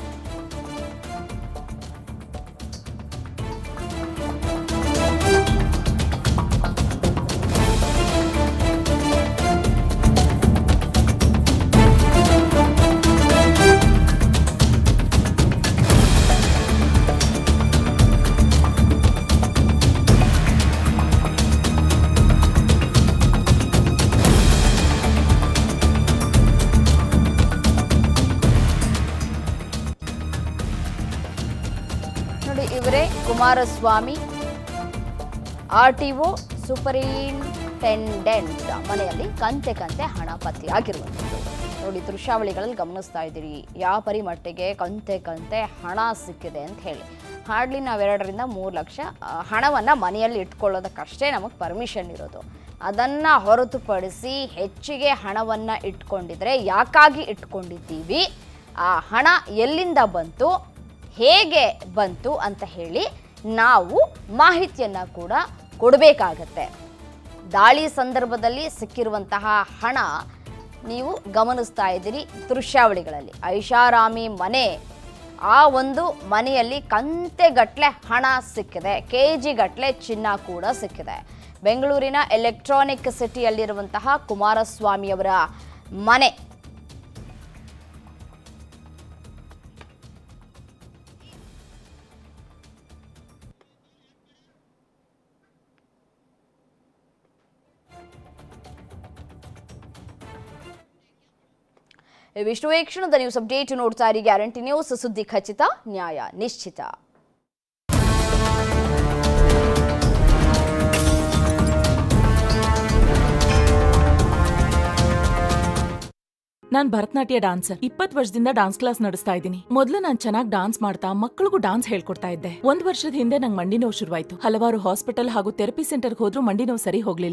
[SPEAKER 1] Kumaraswamy R T O superintendent ಮನೆಯಲ್ಲಿ ಕಂತೆ ಕಂತೆ ಹಣ ಪತ್ತೆಯಾಗಿರುವಂಥದ್ದು. ನೋಡಿ, ದೃಶ್ಯಾವಳಿಗಳಲ್ಲಿ ಗಮನಿಸ್ತಾ ಇದ್ದೀರಿ. ಯಾವ ಪರಿಮಟ್ಟಿಗೆ ಕಂತೆ ಕಂತೆ ಹಣ ಸಿಕ್ಕಿದೆ ಅಂತ ಹೇಳಿ. ಹಾರ್ಡ್ಲಿ ನಾವೆರಡರಿಂದ ಮೂರು ಲಕ್ಷ ಹಣವನ್ನ ಮನೆಯಲ್ಲಿ ಇಟ್ಕೊಳ್ಳೋದಕ್ಕಷ್ಟೇ ನಮಗೆ ಪರ್ಮಿಷನ್ ಇರೋದು. ಅದನ್ನು ಹೊರತುಪಡಿಸಿ ಹೆಚ್ಚಿಗೆ ಹಣವನ್ನು ಇಟ್ಕೊಂಡಿದ್ರೆ ಯಾಕಾಗಿ ಇಟ್ಕೊಂಡಿದ್ದೀವಿ? ಆ ಹಣ ಎಲ್ಲಿಂದ ಬಂತು? ಹೇಗೆ ಬಂತು ಅಂತ ಹೇಳಿ ನಾವು ಮಾಹಿತಿಯನ್ನು ಕೂಡ ಕೊಡಬೇಕಾಗತ್ತೆ. ದಾಳಿ ಸಂದರ್ಭದಲ್ಲಿ ಸಿಕ್ಕಿರುವಂತಹ ಹಣ ನೀವು ಗಮನಿಸ್ತಾ ಇದ್ದೀರಿ ದೃಶ್ಯಾವಳಿಗಳಲ್ಲಿ. ಐಷಾರಾಮಿ ಮನೆ, ಆ ಒಂದು ಮನೆಯಲ್ಲಿ ಕಂತೆಗಟ್ಟಲೆ ಹಣ ಸಿಕ್ಕಿದೆ. ಕೆ ಜಿ ಗಟ್ಟಲೆ ಚಿನ್ನ ಕೂಡ ಸಿಕ್ಕಿದೆ. ಬೆಂಗಳೂರಿನ ಎಲೆಕ್ಟ್ರಾನಿಕ್ ಸಿಟಿಯಲ್ಲಿರುವಂತಹ ಕುಮಾರಸ್ವಾಮಿಯವರ ಮನೆ ವಿಷ್ಣು ವೀಕ್ಷಣದ ನ್ಯೂಸ್ ಅಪ್ಡೇಟ್ ನೋಡ್ತಾ ಇರಿ. ಗ್ಯಾರಂಟಿ ನ್ಯೂಸ್ ಸುದ್ದಿ ಖಚಿತ, ನ್ಯಾಯ ನಿಶ್ಚಿತ.
[SPEAKER 7] ನಾನ್ ಭರತನಾಟ್ಯ ಡಾನ್ಸರ್ ಇಪ್ಪತ್ ವರ್ಷದಿಂದ ಡಾನ್ಸ್ ಕ್ಲಾಸ್ ನಡೆಸ್ತಾ ಇದ್ದೀನಿ. ಮೊದಲು ನಾನ್ ಚೆನ್ನಾಗಿ ಡಾನ್ಸ್ ಮಾಡ್ತಾ ಮಕ್ಕಳಿಗೂ ಡಾನ್ಸ್ ಹೇಳ್ಕೊಡ್ತಾ ಇದ್ದೆ. ಒಂದ್ ವರ್ಷದ ಹಿಂದೆ ನಂಗೆ ಮಂಡಿ ನೋವು ಶುರುವಾಯ್ತು. ಹಲವಾರು ಹಾಸ್ಪಿಟಲ್ ಹಾಗೂ ಥೆರಪಿ ಸೆಂಟರ್ಗೆ ಹೋದ್ರೂ ಮಂಡಿ ನೋವು ಸರಿ ಹೋಗ್ಲಿಲ್ಲ.